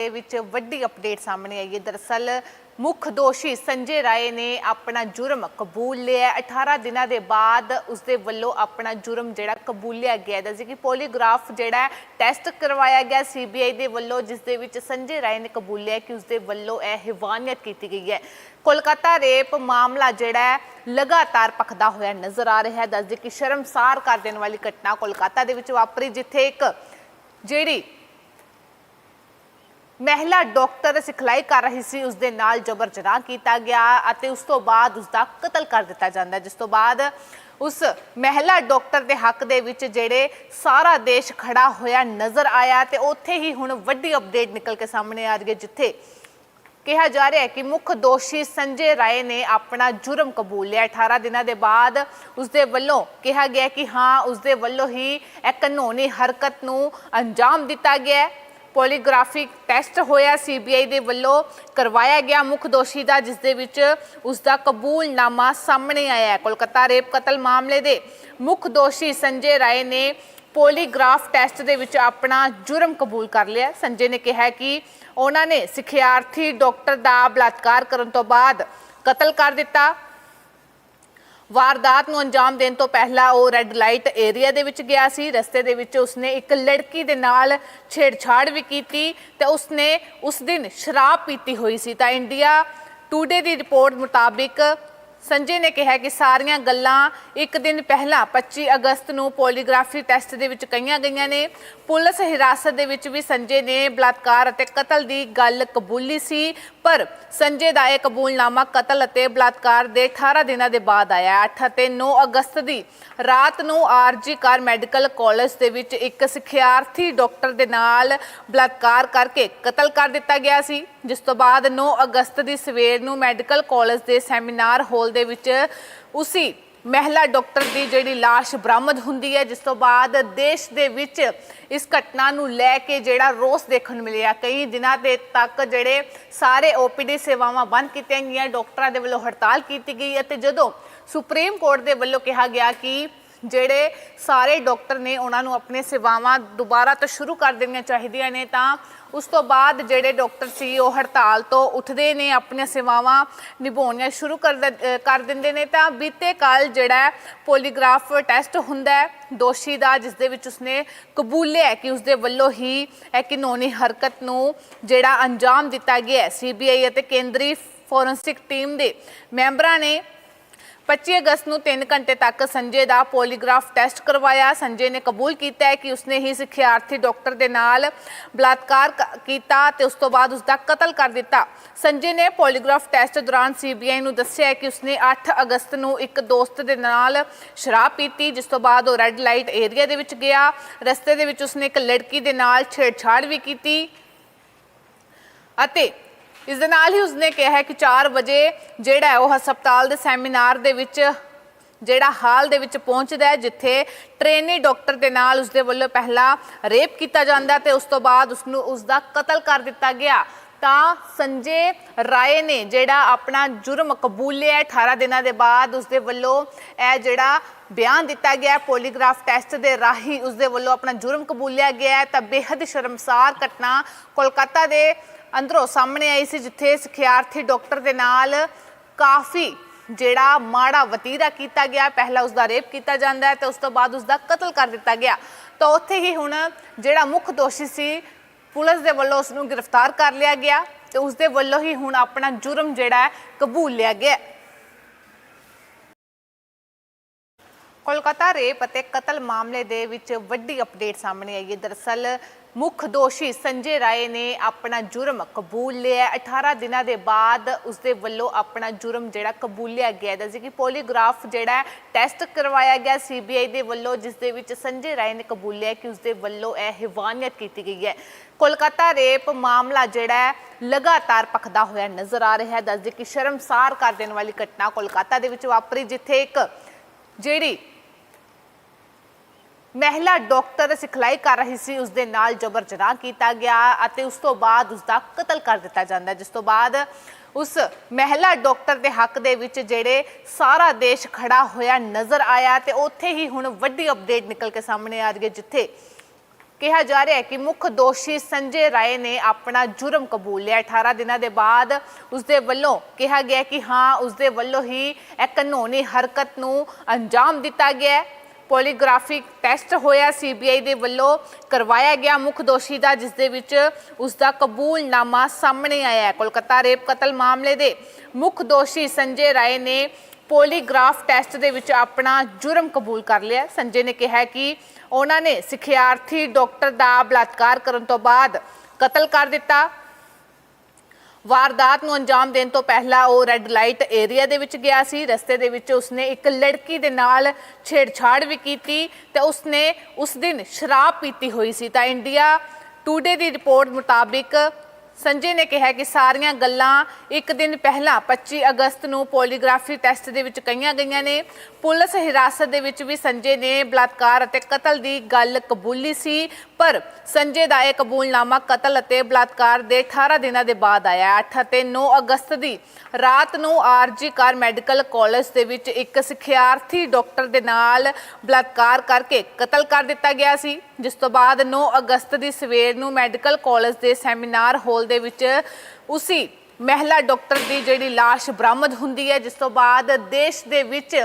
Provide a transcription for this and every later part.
ਦੇ ਵਿੱਚ ਵੱਡੀ ਅਪਡੇਟ ਸਾਹਮਣੇ ਆਈ ਹੈ। ਦਰਅਸਲ ਮੁੱਖ ਦੋਸ਼ੀ ਸੰਜੇ ਰਾਏ ਨੇ ਆਪਣਾ ਜੁਰਮ ਕਬੂਲ ਲਿਆ ਹੈ। 18 ਦਿਨਾਂ ਦੇ ਬਾਅਦ ਉਸਦੇ ਵੱਲੋਂ ਆਪਣਾ ਜੁਰਮ ਜਿਹੜਾ ਕਬੂਲਿਆ ਗਿਆ ਹੈ। ਕਿ ਪੋਲੀਗ੍ਰਾਫ ਜਿਹੜਾ ਟੈਸਟ ਕਰਵਾਇਆ ਗਿਆ ਸੀਬੀਆਈ ਦੇ ਵੱਲੋਂ, ਜਿਸ ਦੇ ਵਿੱਚ ਸੰਜੇ ਰਾਏ ਨੇ ਕਬੂਲਿਆ ਕਿ ਉਸਦੇ ਵੱਲੋਂ ਇਹ ਹਿਵਾਨੀਅਤ ਕੀਤੀ ਗਈ ਹੈ। ਕੋਲਕਾਤਾ ਰੇਪ ਮਾਮਲਾ ਜਿਹੜਾ ਹੈ, ਲਗਾਤਾਰ ਪਖਦਾ ਹੋਇਆ ਨਜ਼ਰ ਆ ਰਿਹਾ ਹੈ। ਦੱਸਦੇ ਕਿ ਸ਼ਰਮਸਾਰ ਕਰ ਦੇਣ ਵਾਲੀ ਘਟਨਾ ਕੋਲਕਾਤਾ ਦੇ ਵਿੱਚ ਵਾਪਰੀ, ਜਿੱਥੇ ਇੱਕ ਜਿਹੜੀ ਮਹਿਲਾ ਡਾਕਟਰ ਸਿਖਲਾਈ ਕਰ ਰਹੀ ਸੀ ਉਸ ਦੇ ਨਾਲ ਜਬਰ ਜਨਾਹ ਕੀਤਾ ਗਿਆ ਅਤੇ ਉਸ ਤੋਂ ਬਾਅਦ ਉਸ ਦਾ ਕਤਲ ਕਰ ਦਿੱਤਾ ਜਾਂਦਾ ਜਿਸ ਤੋਂ ਬਾਅਦ ਉਸ ਮਹਿਲਾ ਡਾਕਟਰ ਦੇ ਹੱਕ ਦੇ ਵਿੱਚ ਜਿਹੜੇ ਸਾਰਾ ਦੇਸ਼ ਖੜਾ ਹੋਇਆ ਨਜ਼ਰ ਆਇਆ ਤੇ ਉੱਥੇ ਹੀ ਹੁਣ ਵੱਡੀ ਅਪਡੇਟ ਨਿਕਲ ਕੇ ਸਾਹਮਣੇ ਆ ਰਹੀ ਹੈ, ਜਿੱਥੇ ਕਿਹਾ ਜਾ ਰਿਹਾ ਹੈ ਕਿ ਮੁੱਖ ਦੋਸ਼ੀ ਸੰਜੇ ਰਾਏ ਨੇ ਆਪਣਾ ਜੁਰਮ ਕਬੂਲ ਲਿਆ। 18 ਦਿਨਾਂ ਦੇ ਬਾਅਦ ਉਸ ਦੇ ਵੱਲੋਂ ਕਿਹਾ ਗਿਆ ਕਿ ਹਾਂ ਉਸ ਦੇ ਵੱਲੋਂ ਹੀ ਇਹ ਕਾਨੂੰਨੀ ਹਰਕਤ ਨੂੰ ਅੰਜਾਮ ਦਿੱਤਾ ਗਿਆ ਪੋਲੀਗ੍ਰਾਫਿਕ ਟੈਸਟ ਹੋਇਆ ਸੀਬੀਆਈ ਦੇ ਵੱਲੋਂ, ਕਰਵਾਇਆ ਗਿਆ ਮੁੱਖ ਦੋਸ਼ੀ ਦਾ ਜਿਸ ਦੇ ਵਿੱਚ ਉਸ ਦਾ ਕਬੂਲਨਾਮਾ ਸਾਹਮਣੇ ਆਇਆ ਹੈ। ਕੋਲਕਾਤਾ ਰੇਪ ਕਤਲ ਮਾਮਲੇ ਦੇ ਮੁੱਖ ਦੋਸ਼ੀ ਸੰਜੇ ਰਾਏ ਨੇ ਪੋਲੀਗ੍ਰਾਫ ਟੈਸਟ ਦੇ ਵਿੱਚ ਆਪਣਾ ਜੁਰਮ ਕਬੂਲ ਕਰ ਲਿਆ ਸੰਜੇ ਨੇ ਕਿਹਾ ਕਿ ਉਹਨਾਂ ਨੇ ਸਿਖਿਆਰਥੀ ਡਾਕਟਰ ਦਾ ਬਲਾਤਕਾਰ ਕਰਨ ਤੋਂ ਬਾਅਦ ਕਤਲ ਕਰ ਦਿੱਤਾ। ਵਾਰਦਾਤ ਨੂੰ ਅੰਜਾਮ ਦੇਣ ਤੋਂ ਪਹਿਲਾਂ ਉਹ ਰੈੱਡ ਲਾਈਟ ਏਰੀਆ ਦੇ ਵਿੱਚ ਗਿਆ ਸੀ। ਰਸਤੇ ਦੇ ਵਿੱਚ ਉਸਨੇ ਇੱਕ ਲੜਕੀ ਦੇ ਨਾਲ ਛੇੜਛਾੜ ਵੀ ਕੀਤੀ ਤੇ ਉਸਨੇ ਉਸ ਦਿਨ ਸ਼ਰਾਬ ਪੀਤੀ ਹੋਈ ਸੀ। ਤਾਂ ਇੰਡੀਆ ਟੂਡੇ ਦੀ ਰਿਪੋਰਟ ਮੁਤਾਬਿਕ ਸੰਜੇ ਨੇ ਕਿਹਾ ਕਿ ਸਾਰੀਆਂ ਗੱਲਾਂ ਇੱਕ ਦਿਨ ਪਹਿਲਾਂ 25 ਅਗਸਤ ਨੂੰ ਪੋਲੀਗ੍ਰਾਫੀ ਟੈਸਟ ਦੇ ਵਿੱਚ ਕਹੀਆਂ ਗਈਆਂ ਨੇ। ਪੁਲਿਸ ਹਿਰਾਸਤ ਦੇ ਵਿੱਚ ਵੀ ਸੰਜੇ ਨੇ ਬਲਾਤਕਾਰ ਅਤੇ ਕਤਲ ਦੀ ਗੱਲ ਕਬੂਲੀ ਸੀ, ਪਰ ਸੰਜੇ ਦਾ ਇਹ ਕਬੂਲਨਾਮਾ ਕਤਲ ਅਤੇ ਬਲਾਤਕਾਰ ਦੇ 18 ਦਿਨਾਂ ਦੇ ਬਾਅਦ ਆਇਆ। 8 ਅਤੇ 9 ਅਗਸਤ ਦੀ ਰਾਤ ਨੂੰ ਆਰਜੀ ਕਾਰ ਮੈਡੀਕਲ ਕਾਲਜ ਦੇ ਵਿੱਚ ਇੱਕ ਸਿੱਖਿਆਰਥੀ ਡਾਕਟਰ ਦੇ ਨਾਲ ਬਲਾਤਕਾਰ ਕਰਕੇ ਕਤਲ ਕਰ ਦਿੱਤਾ ਗਿਆ ਸੀ। ਜਿਸ ਤੋਂ ਬਾਅਦ 9 ਅਗਸਤ ਦੀ ਸਵੇਰ ਨੂੰ ਮੈਡੀਕਲ ਕਾਲਜ ਦੇ ਸੈਮੀਨਾਰ ਹਾਲ ਦੇ ਵਿੱਚ ਉਸੀ ਮਹਿਲਾ ਡਾਕਟਰ ਦੀ ਜਿਹੜੀ লাশ ਬਰਾਮਦ ਹੁੰਦੀ ਹੈ, ਜਿਸ ਤੋਂ ਬਾਅਦ ਦੇਸ਼ ਦੇ ਵਿੱਚ ਇਸ ਘਟਨਾ ਨੂੰ ਲੈ ਕੇ ਜਿਹੜਾ ਰੋਸ ਦੇਖਣ ਨੂੰ ਮਿਲਿਆ। ਕਈ ਦਿਨਾਂ ਦੇ ਤੱਕ ਜਿਹੜੇ ਸਾਰੇ ਓਪੀਡੀ ਸੇਵਾਵਾਂ ਬੰਦ ਕੀਤੀਆਂ ਗਈਆਂ, ਡਾਕਟਰਾਂ ਦੇ ਵੱਲੋਂ ਹੜਤਾਲ ਕੀਤੀ ਗਈ ਅਤੇ ਜਦੋਂ ਸੁਪਰੀਮ ਕੋਰਟ ਦੇ ਵੱਲੋਂ ਕਿਹਾ ਗਿਆ ਕਿ ਜਿਹੜੇ ਸਾਰੇ ਡਾਕਟਰ ਨੇ ਉਹਨਾਂ ਨੂੰ ਆਪਣੇ ਸੇਵਾਵਾਂ ਦੁਬਾਰਾ ਤੋਂ ਸ਼ੁਰੂ ਕਰ ਦੇਣੀਆਂ ਚਾਹੀਦੀਆਂ ਨੇ, ਤਾਂ ਉਸ ਤੋਂ ਬਾਅਦ ਜਿਹੜੇ ਡਾਕਟਰ ਸੀ, ਉਹ ਹੜਤਾਲ ਤੋਂ ਉੱਠਦੇ ਨੇ, ਆਪਣੀਆਂ ਸੇਵਾਵਾਂ ਨਿਭਾਉਣੀਆਂ ਸ਼ੁਰੂ ਕਰ ਦ- ਕਰ ਦਿੰਦੇ ਨੇ। ਤਾਂ ਬੀਤੇ ਕੱਲ ਜਿਹੜਾ ਪੋਲੀਗ੍ਰਾਫ ਟੈਸਟ ਹੁੰਦਾ ਹੈ, ਦੋਸ਼ੀ ਦਾ, ਜਿਸ ਦੇ ਵਿੱਚ ਉਸਨੇ ਕਬੂਲਿਆ ਕਿ ਉਸਦੇ ਵੱਲੋਂ ਹੀ ਇਹ ਕਾਨੂੰਨੀ ਹਰਕਤ ਨੂੰ ਜਿਹੜਾ ਅੰਜਾਮ ਦਿੱਤਾ ਗਿਆ ਸੀਬੀਆਈ ਅਤੇ ਕੇਂਦਰੀ ਫੋਰੈਂਸਿਕ ਟੀਮ ਦੇ ਮੈਂਬਰਾਂ ਨੇ 25 ਅਗਸਤ ਨੂੰ 3 ਘੰਟੇ ਤੱਕ ਸੰਜੇ ਦਾ ਪੋਲੀਗ੍ਰਾਫ ਟੈਸਟ ਕਰਵਾਇਆ ਸੰਜੇ ਨੇ ਕਬੂਲ ਕੀਤਾ ਹੈ ਕਿ ਉਸਨੇ ਹੀ ਸਿੱਖਿਆਰਥੀ ਡਾਕਟਰ ਦੇ ਨਾਲ ਬਲਾਤਕਾਰ ਕੀਤਾ ਤੇ ਉਸ ਤੋਂ ਬਾਅਦ ਉਸਦਾ ਕਤਲ ਕਰ ਦਿੱਤਾ ਸੰਜੇ ਨੇ ਪੋਲੀਗ੍ਰਾਫ ਟੈਸਟ ਦੌਰਾਨ ਸੀਬੀਆਈ ਨੂੰ ਦੱਸਿਆ ਕਿ ਉਸਨੇ 8 ਅਗਸਤ ਨੂੰ ਇੱਕ ਦੋਸਤ ਦੇ ਨਾਲ ਸ਼ਰਾਬ ਪੀਤੀ ਜਿਸ ਤੋਂ ਬਾਅਦ ਉਹ ਰੈੱਡ ਲਾਈਟ ਏਰੀਆ ਦੇ ਵਿੱਚ ਗਿਆ ਰਸਤੇ ਦੇ ਵਿੱਚ ਉਸਨੇ ਇੱਕ ਲੜਕੀ ਦੇ ਨਾਲ ਛੇੜਛਾੜ ਵੀ ਕੀਤੀ ਅਤੇ ਇਸ ਦੇ ਨਾਲ ਹੀ ਉਸਨੇ ਕਿਹਾ ਹੈ ਕਿ 4 ਵਜੇ ਜਿਹੜਾ ਉਹ ਹਸਪਤਾਲ ਦੇ ਸੈਮੀਨਾਰ ਦੇ ਵਿੱਚ, ਜਿਹੜਾ ਹਾਲ ਦੇ ਵਿੱਚ ਪਹੁੰਚਦਾ ਹੈ, ਜਿੱਥੇ ਟ੍ਰੇਨੀ ਡਾਕਟਰ ਦੇ ਨਾਲ ਉਸਦੇ ਵੱਲੋਂ ਪਹਿਲਾਂ ਰੇਪ ਕੀਤਾ ਜਾਂਦਾ ਤੇ ਉਸ ਤੋਂ ਬਾਅਦ ਉਸ ਨੂੰ ਉਸ ਦਾ ਕਤਲ ਕਰ ਦਿੱਤਾ ਗਿਆ। ਤਾਂ ਸੰਜੇ ਰਾਏ ਨੇ ਜਿਹੜਾ ਆਪਣਾ ਜੁਰਮ ਕਬੂਲਿਆ ਹੈ 18 ਦਿਨਾਂ ਦੇ ਬਾਅਦ ਉਸਦੇ ਵੱਲੋਂ ਇਹ ਜਿਹੜਾ ਬਿਆਨ ਦਿੱਤਾ ਗਿਆ ਪੋਲੀਗ੍ਰਾਫ ਟੈਸਟ ਦੇ ਰਾਹੀਂ ਉਸਦੇ ਵੱਲੋਂ ਆਪਣਾ ਜੁਰਮ ਕਬੂਲਿਆ ਗਿਆ ਤਾਂ ਬੇहद ਸ਼ਰਮਸਾਰ ਘਟਨਾ ਕੋਲਕਾਤਾ ਦੇ ਅੰਦਰੋਂ ਸਾਹਮਣੇ ਆਈ ਸੀ ਜਿੱਥੇ ਸਿਖਿਆਰਥੀ ਡਾਕਟਰ ਦੇ ਨਾਲ ਕਾਫੀ ਜਿਹੜਾ ਮਾੜਾ ਵਤੀਰਾ ਕੀਤਾ ਗਿਆ, ਪਹਿਲਾਂ ਉਸ ਦਾ ਰੇਪ ਕੀਤਾ ਜਾਂਦਾ ਹੈ ਤੇ ਉਸ ਤੋਂ ਬਾਅਦ ਉਸ ਦਾ ਕਤਲ ਕਰ ਦਿੱਤਾ ਗਿਆ। ਤਾਂ ਉੱਥੇ ਹੀ ਹੁਣ ਜਿਹੜਾ ਮੁੱਖ ਦੋਸ਼ੀ ਸੀ, ਪੁਲਿਸ ਦੇ ਵੱਲੋਂ ਉਸ ਨੂੰ ਗ੍ਰਿਫਤਾਰ ਕਰ ਲਿਆ ਗਿਆ ਤੇ ਉਸ ਦੇ ਵੱਲੋਂ ਹੀ ਹੁਣ ਆਪਣਾ ਜੁਰਮ ਜਿਹੜਾ ਹੈ ਕਬੂਲ ਲਿਆ ਗਿਆ ਕੋਲਕਾਤਾ ਰੇਪ ਅਤੇ ਕਤਲ ਮਾਮਲੇ ਦੇ ਵਿੱਚ ਵੱਡੀ ਅਪਡੇਟ ਸਾਹਮਣੇ ਆਈ ਹੈ। ਦਰਅਸਲ ਮੁੱਖ ਦੋਸ਼ੀ ਸੰਜੇ ਰਾਏ ਨੇ ਆਪਣਾ ਜੁਰਮ ਕਬੂਲ ਲਿਆ ਹੈ। 18 ਦਿਨਾਂ ਦੇ ਬਾਅਦ ਉਸ ਦੇ ਵੱਲੋਂ ਆਪਣਾ ਜੁਰਮ ਜਿਹੜਾ ਕਬੂਲਿਆ ਗਿਆ। ਹੈ ਕਿ ਪੋਲੀਗ੍ਰਾਫ ਜਿਹੜਾ ਟੈਸਟ ਕਰਵਾਇਆ ਗਿਆ ਸੀਬੀਆਈ ਦੇ ਵੱਲੋਂ ਜਿਸ ਦੇ ਵਿੱਚ ਸੰਜੇ ਰਾਏ ਨੇ ਕਬੂਲਿਆ ਕਿ ਉਸ ਦੇ ਵੱਲੋਂ ਇਹ ਹਿਵਾਨੀਅਤ ਕੀਤੀ ਗਈ ਹੈ। ਕੋਲਕਾਤਾ ਰੇਪ ਮਾਮਲਾ ਜਿਹੜਾ ਹੈ, ਲਗਾਤਾਰ ਪਖਦਾ ਹੋਇਆ ਨਜ਼ਰ ਆ ਰਿਹਾ ਹੈ। ਦੱਸਦੇ ਕਿ ਸ਼ਰਮਸਾਰ ਕਰ ਦੇਣ ਵਾਲੀ ਘਟਨਾ ਕੋਲਕਾਤਾ ਦੇ ਵਿੱਚ ਵਾਪਰੀ, ਜਿੱਥੇ ਇੱਕ ਜਿਹੜੀ ਮਹਿਲਾ ਡਾਕਟਰ ਸਿਖਲਾਈ ਕਰ ਰਹੀ ਸੀ, ਉਸ ਦੇ ਨਾਲ ਜਬਰ ਜਨਾਹ ਕੀਤਾ ਗਿਆ ਅਤੇ ਉਸ ਤੋਂ ਬਾਅਦ ਉਸ ਦਾ ਕਤਲ ਕਰ ਦਿੱਤਾ ਜਾਂਦਾ ਜਿਸ ਤੋਂ ਬਾਅਦ ਉਸ ਮਹਿਲਾ ਡਾਕਟਰ ਦੇ ਹੱਕ ਦੇ ਵਿੱਚ ਜਿਹੜੇ ਸਾਰਾ ਦੇਸ਼ ਖੜਾ ਹੋਇਆ ਨਜ਼ਰ ਆਇਆ ਤੇ ਉੱਥੇ ਹੀ ਹੁਣ ਵੱਡੀ ਅਪਡੇਟ ਨਿਕਲ ਕੇ ਸਾਹਮਣੇ ਆ ਰਹੀ ਹੈ, ਜਿੱਥੇ ਕਿਹਾ ਜਾ ਰਿਹਾ ਹੈ ਕਿ ਮੁੱਖ ਦੋਸ਼ੀ ਸੰਜੇ ਰਾਏ ਨੇ ਆਪਣਾ ਜੁਰਮ ਕਬੂਲ ਲਿਆ। 18 ਦਿਨਾਂ ਦੇ ਬਾਅਦ ਉਸਦੇ ਵੱਲੋਂ ਕਿਹਾ ਗਿਆ ਕਿ ਹਾਂ ਉਸਦੇ ਵੱਲੋਂ ਹੀ ਇਹ ਕਾਨੂੰਨੀ ਹਰਕਤ ਨੂੰ ਅੰਜਾਮ ਦਿੱਤਾ ਗਿਆ ਹੈ। ਪੋਲੀਗ੍ਰਾਫਿਕ ਟੈਸਟ ਹੋਇਆ ਸੀਬੀਆਈ ਦੇ ਵੱਲੋਂ, ਕਰਵਾਇਆ ਗਿਆ ਮੁੱਖ ਦੋਸ਼ੀ ਦਾ, ਜਿਸ ਦੇ ਵਿੱਚ ਉਸ ਦਾ ਕਬੂਲਨਾਮਾ ਸਾਹਮਣੇ ਆਇਆ ਹੈ। ਕੋਲਕਾਤਾ ਰੇਪ ਕਤਲ ਮਾਮਲੇ ਦੇ ਮੁੱਖ ਦੋਸ਼ੀ ਸੰਜੇ ਰਾਏ ਨੇ ਪੋਲੀਗ੍ਰਾਫ ਟੈਸਟ ਦੇ ਵਿੱਚ ਆਪਣਾ ਜੁਰਮ ਕਬੂਲ ਕਰ ਲਿਆ। ਸੰਜੇ ਨੇ ਕਿਹਾ ਕਿ ਉਹਨਾਂ ਨੇ ਸਿਖਿਆਰਥੀ ਡਾਕਟਰ ਦਾ ਬਲਾਤਕਾਰ ਕਰਨ ਤੋਂ ਬਾਅਦ ਕਤਲ ਕਰ ਦਿੱਤਾ। ਵਾਰਦਾਤ ਨੂੰ ਅੰਜਾਮ ਦੇਣ ਤੋਂ ਪਹਿਲਾਂ ਉਹ ਰੈੱਡ ਲਾਈਟ ਏਰੀਆ ਦੇ ਵਿੱਚ ਗਿਆ ਸੀ। ਰਸਤੇ ਦੇ ਵਿੱਚ ਉਸਨੇ ਇੱਕ ਲੜਕੀ ਦੇ ਨਾਲ ਛੇੜਛਾੜ ਵੀ ਕੀਤੀ ਤੇ ਉਸਨੇ ਉਸ ਦਿਨ ਸ਼ਰਾਬ ਪੀਤੀ ਹੋਈ ਸੀ। ਤਾਂ ਇੰਡੀਆ ਟੂਡੇ ਦੀ ਰਿਪੋਰਟ ਮੁਤਾਬਿਕ ਸੰਜੇ ਨੇ ਕਿਹਾ ਕਿ ਸਾਰੀਆਂ ਗੱਲਾਂ ਇੱਕ ਦਿਨ ਪਹਿਲਾਂ 25 ਅਗਸਤ ਨੂੰ ਪੋਲੀਗ੍ਰਾਫੀ ਟੈਸਟ ਦੇ ਵਿੱਚ ਕਹੀਆਂ ਗਈਆਂ ਨੇ। ਪੁਲਿਸ ਹਿਰਾਸਤ ਦੇ ਵਿੱਚ ਵੀ ਸੰਜੇ ਨੇ ਬਲਾਤਕਾਰ ਅਤੇ ਕਤਲ ਦੀ ਗੱਲ ਕਬੂਲੀ ਸੀ, ਪਰ ਸੰਜੇ ਦਾ ਇਹ ਕਬੂਲਨਾਮਾ ਕਤਲ ਅਤੇ ਬਲਾਤਕਾਰ ਦੇ 18 ਦਿਨਾਂ ਦੇ ਬਾਅਦ ਆਇਆ। 8 ਅਤੇ 9 ਅਗਸਤ ਦੀ ਰਾਤ ਨੂੰ ਆਰਜੀ ਕਾਰ ਮੈਡੀਕਲ ਕਾਲਜ ਦੇ ਵਿੱਚ ਇੱਕ ਸਿੱਖਿਆਰਥੀ ਡਾਕਟਰ ਦੇ ਨਾਲ ਬਲਾਤਕਾਰ ਕਰਕੇ ਕਤਲ ਕਰ ਦਿੱਤਾ ਗਿਆ ਸੀ, ਜਿਸ ਤੋਂ ਬਾਅਦ 9 ਅਗਸਤ ਦੀ ਸਵੇਰ ਨੂੰ ਮੈਡੀਕਲ ਕਾਲਜ ਦੇ ਸੈਮੀਨਾਰ ਹਾਲ ਦੇ ਵਿੱਚ ਉਸੀ ਮਹਿਲਾ ਡਾਕਟਰ ਦੀ ਜਿਹੜੀ লাশ ਬਰਾਮਦ ਹੁੰਦੀ ਹੈ, ਜਿਸ ਤੋਂ ਬਾਅਦ ਦੇਸ਼ ਦੇ ਵਿੱਚ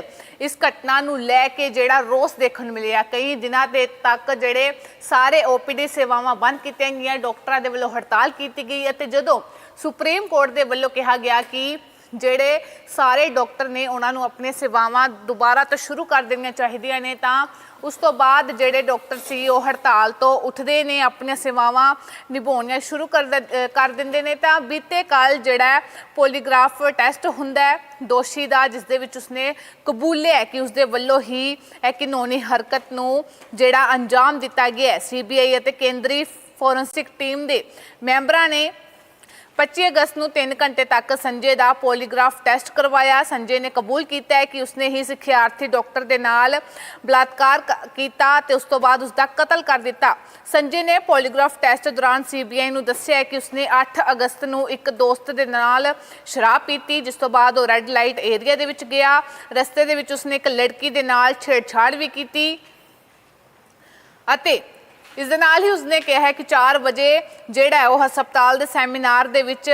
ਇਸ ਘਟਨਾ ਨੂੰ ਲੈ ਕੇ ਜਿਹੜਾ ਰੋਸ ਦੇਖਣ ਨੂੰ ਮਿਲਿਆ। ਕਈ ਦਿਨਾਂ ਦੇ ਤੱਕ ਜਿਹੜੇ ਸਾਰੇ ਓਪੀਡੀ ਸੇਵਾਵਾਂ ਬੰਦ ਕੀਤੀਆਂ ਗਈਆਂ, ਡਾਕਟਰਾਂ ਦੇ ਵੱਲੋਂ ਹੜਤਾਲ ਕੀਤੀ ਗਈ ਅਤੇ ਜਦੋਂ ਸੁਪਰੀਮ ਕੋਰਟ ਦੇ ਵੱਲੋਂ ਕਿਹਾ ਗਿਆ ਕਿ ਜਿਹੜੇ ਸਾਰੇ ਡਾਕਟਰ ਨੇ ਉਹਨਾਂ ਨੂੰ ਆਪਣੀਆਂ ਸੇਵਾਵਾਂ ਦੁਬਾਰਾ ਤੋਂ ਸ਼ੁਰੂ ਕਰ ਦੇਣੀਆਂ ਚਾਹੀਦੀਆਂ ਨੇ, ਤਾਂ ਉਸ ਤੋਂ ਬਾਅਦ ਜਿਹੜੇ ਡਾਕਟਰ ਸੀ, ਉਹ ਹੜਤਾਲ ਤੋਂ ਉੱਠਦੇ ਨੇ, ਆਪਣੀਆਂ ਸੇਵਾਵਾਂ ਨਿਭਾਉਣੀਆਂ ਸ਼ੁਰੂ ਕਰ ਦ- ਕਰ ਦਿੰਦੇ ਨੇ। ਤਾਂ ਬੀਤੇ ਕੱਲ ਜਿਹੜਾ ਪੋਲੀਗ੍ਰਾਫ ਟੈਸਟ ਹੁੰਦਾ ਹੈ, ਦੋਸ਼ੀ ਦਾ, ਜਿਸ ਦੇ ਵਿੱਚ ਉਸਨੇ ਕਬੂਲਿਆ ਕਿ ਉਸਦੇ ਵੱਲੋਂ ਹੀ ਇਹ ਕਾਨੂੰਨੀ ਹਰਕਤ ਨੂੰ ਜਿਹੜਾ ਅੰਜਾਮ ਦਿੱਤਾ ਗਿਆ ਹੈ ਸੀਬੀਆਈ ਅਤੇ ਕੇਂਦਰੀ ਫੋਰੈਂਸਿਕ ਟੀਮ ਦੇ ਮੈਂਬਰਾਂ ਨੇ 25 ਅਗਸਤ ਨੂੰ 3 ਘੰਟੇ ਤੱਕ ਸੰਜੇ ਦਾ ਪੋਲੀਗ੍ਰਾਫ ਟੈਸਟ ਕਰਵਾਇਆ ਸੰਜੇ ਨੇ ਕਬੂਲ ਕੀਤਾ ਹੈ ਕਿ ਉਸਨੇ ਹੀ ਸਿੱਖਿਆਰਥੀ ਡਾਕਟਰ ਦੇ ਨਾਲ ਬਲਾਤਕਾਰ ਕ- ਕੀਤਾ ਤੇ ਉਸ ਤੋਂ ਬਾਅਦ ਉਸਦਾ ਕਤਲ ਕਰ ਦਿੱਤਾ ਸੰਜੇ ਨੇ ਪੋਲੀਗ੍ਰਾਫ ਟੈਸਟ ਦੌਰਾਨ ਸੀਬੀਆਈ ਨੂੰ ਦੱਸਿਆ ਕਿ ਉਸਨੇ 8 ਅਗਸਤ ਨੂੰ ਇੱਕ ਦੋਸਤ ਦੇ ਨਾਲ ਸ਼ਰਾਬ ਪੀਤੀ ਜਿਸ ਤੋਂ ਬਾਅਦ ਉਹ ਰੈੱਡ ਲਾਈਟ ਏਰੀਆ ਦੇ ਵਿੱਚ ਗਿਆ ਰਸਤੇ ਦੇ ਵਿੱਚ ਉਸਨੇ ਇੱਕ ਲੜਕੀ ਦੇ ਨਾਲ ਛੇੜਛਾੜ ਵੀ ਕੀਤੀ ਅਤੇ ਇਸ ਦੇ ਨਾਲ ਹੀ ਉਸਨੇ ਕਿਹਾ ਕਿ 4 ਵਜੇ ਜਿਹੜਾ ਉਹ ਹਸਪਤਾਲ ਦੇ ਸੈਮੀਨਾਰ ਦੇ ਵਿੱਚ,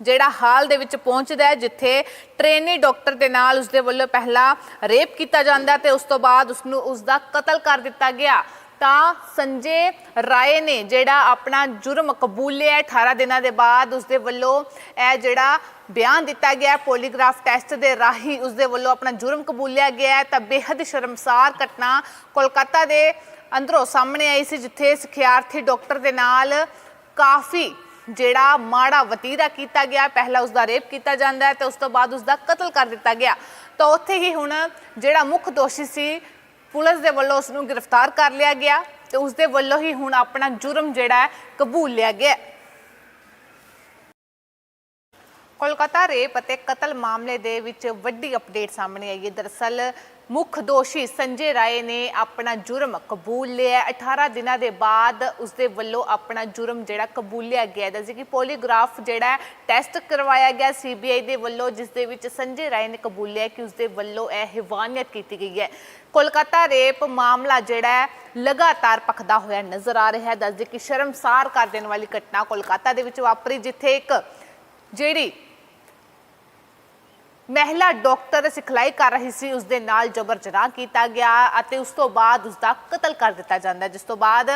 ਜਿਹੜਾ ਹਾਲ ਦੇ ਵਿੱਚ ਪਹੁੰਚਦਾ ਹੈ, ਜਿੱਥੇ ਟ੍ਰੇਨੀ ਡਾਕਟਰ ਦੇ ਨਾਲ ਉਸਦੇ ਵੱਲੋਂ ਪਹਿਲਾਂ ਰੇਪ ਕੀਤਾ ਜਾਂਦਾ ਤੇ ਉਸ ਤੋਂ ਬਾਅਦ ਉਸਨੂੰ ਉਸਦਾ ਕਤਲ ਕਰ ਦਿੱਤਾ ਗਿਆ। ਤਾਂ ਸੰਜੇ ਰਾਏ ਨੇ ਜਿਹੜਾ ਆਪਣਾ ਜੁਰਮ ਕਬੂਲਿਆ ਹੈ 18 ਦਿਨਾਂ ਦੇ ਬਾਅਦ ਉਸਦੇ ਵੱਲੋਂ ਇਹ ਜਿਹੜਾ ਬਿਆਨ ਦਿੱਤਾ ਗਿਆ ਪੋਲੀਗ੍ਰਾਫ ਟੈਸਟ ਦੇ ਰਾਹੀਂ ਉਸਦੇ ਵੱਲੋਂ ਆਪਣਾ ਜੁਰਮ ਕਬੂਲਿਆ ਗਿਆ ਤਾਂ ਬੇहद ਸ਼ਰਮਸਾਰ ਘਟਨਾ ਕੋਲਕਾਤਾ ਦੇ ਅੰਦਰੋਂ ਸਾਹਮਣੇ ਆਈ ਸੀ, ਜਿੱਥੇ ਸਿਖਿਆਰਥੀ ਡਾਕਟਰ ਦੇ ਨਾਲ ਕਾਫੀ ਜਿਹੜਾ ਮਾੜਾ ਵਤੀਰਾ ਕੀਤਾ ਗਿਆ ਪਹਿਲਾਂ ਉਸ ਦਾ ਰੇਪ ਕੀਤਾ ਜਾਂਦਾ ਹੈ ਤੇ ਉਸ ਤੋਂ ਬਾਅਦ ਉਸ ਦਾ ਕਤਲ ਕਰ ਦਿੱਤਾ ਗਿਆ। ਤਾਂ ਉੱਥੇ ਹੀ ਹੁਣ ਜਿਹੜਾ ਮੁੱਖ ਦੋਸ਼ੀ ਸੀ, ਪੁਲਿਸ ਦੇ ਵੱਲੋਂ ਉਸ ਨੂੰ ਗ੍ਰਿਫਤਾਰ ਕਰ ਲਿਆ ਗਿਆ ਤੇ ਉਸ ਦੇ ਵੱਲੋਂ ਹੀ ਹੁਣ ਆਪਣਾ ਜੁਰਮ ਜਿਹੜਾ ਹੈ, ਕਬੂਲ ਲਿਆ ਗਿਆ ਕੋਲਕਾਤਾ ਰੇਪ ਅਤੇ ਕਤਲ ਮਾਮਲੇ ਦੇ ਵਿੱਚ ਵੱਡੀ ਅਪਡੇਟ ਸਾਹਮਣੇ ਆਈ ਹੈ। ਦਰਅਸਲ ਮੁੱਖ ਦੋਸ਼ੀ ਸੰਜੇ ਰਾਏ ਨੇ ਆਪਣਾ ਜੁਰਮ ਕਬੂਲ ਲਿਆ ਹੈ। 18 ਦਿਨਾਂ ਦੇ ਬਾਅਦ ਉਸਦੇ ਵੱਲੋਂ ਆਪਣਾ ਜੁਰਮ ਜਿਹੜਾ ਕਬੂਲਿਆ ਗਿਆ। ਹੈ ਕਿ ਪੋਲੀਗ੍ਰਾਫ ਜਿਹੜਾ ਟੈਸਟ ਕਰਵਾਇਆ ਗਿਆ ਸੀਬੀਆਈ ਦੇ ਵੱਲੋਂ ਜਿਸ ਦੇ ਵਿੱਚ ਸੰਜੇ ਰਾਏ ਨੇ ਕਬੂਲਿਆ ਕਿ ਉਸਦੇ ਵੱਲੋਂ ਇਹ ਹਿਵਾਨੀਅਤ ਕੀਤੀ ਗਈ ਹੈ। ਕੋਲਕਾਤਾ ਰੇਪ ਮਾਮਲਾ ਜਿਹੜਾ ਲਗਾਤਾਰ ਪਖਦਾ ਹੋਇਆ ਨਜ਼ਰ ਆ ਰਿਹਾ ਹੈ। ਦੱਸਦੇ ਕਿ ਸ਼ਰਮਸਾਰ ਕਰ ਦੇਣ ਵਾਲੀ ਘਟਨਾ ਕੋਲਕਾਤਾ ਦੇ ਵਿੱਚ ਵਾਪਰੀ, ਜਿੱਥੇ ਇੱਕ ਜਿਹੜੀ ਮਹਿਲਾ ਡਾਕਟਰ ਸਿਖਲਾਈ ਕਰ ਰਹੀ ਸੀ, ਉਸ ਦੇ ਨਾਲ ਜਬਰ ਜਨਾਹ ਕੀਤਾ ਗਿਆ ਅਤੇ ਉਸ ਤੋਂ ਬਾਅਦ ਉਸ ਦਾ ਕਤਲ ਕਰ ਦਿੱਤਾ ਜਾਂਦਾ ਜਿਸ ਤੋਂ ਬਾਅਦ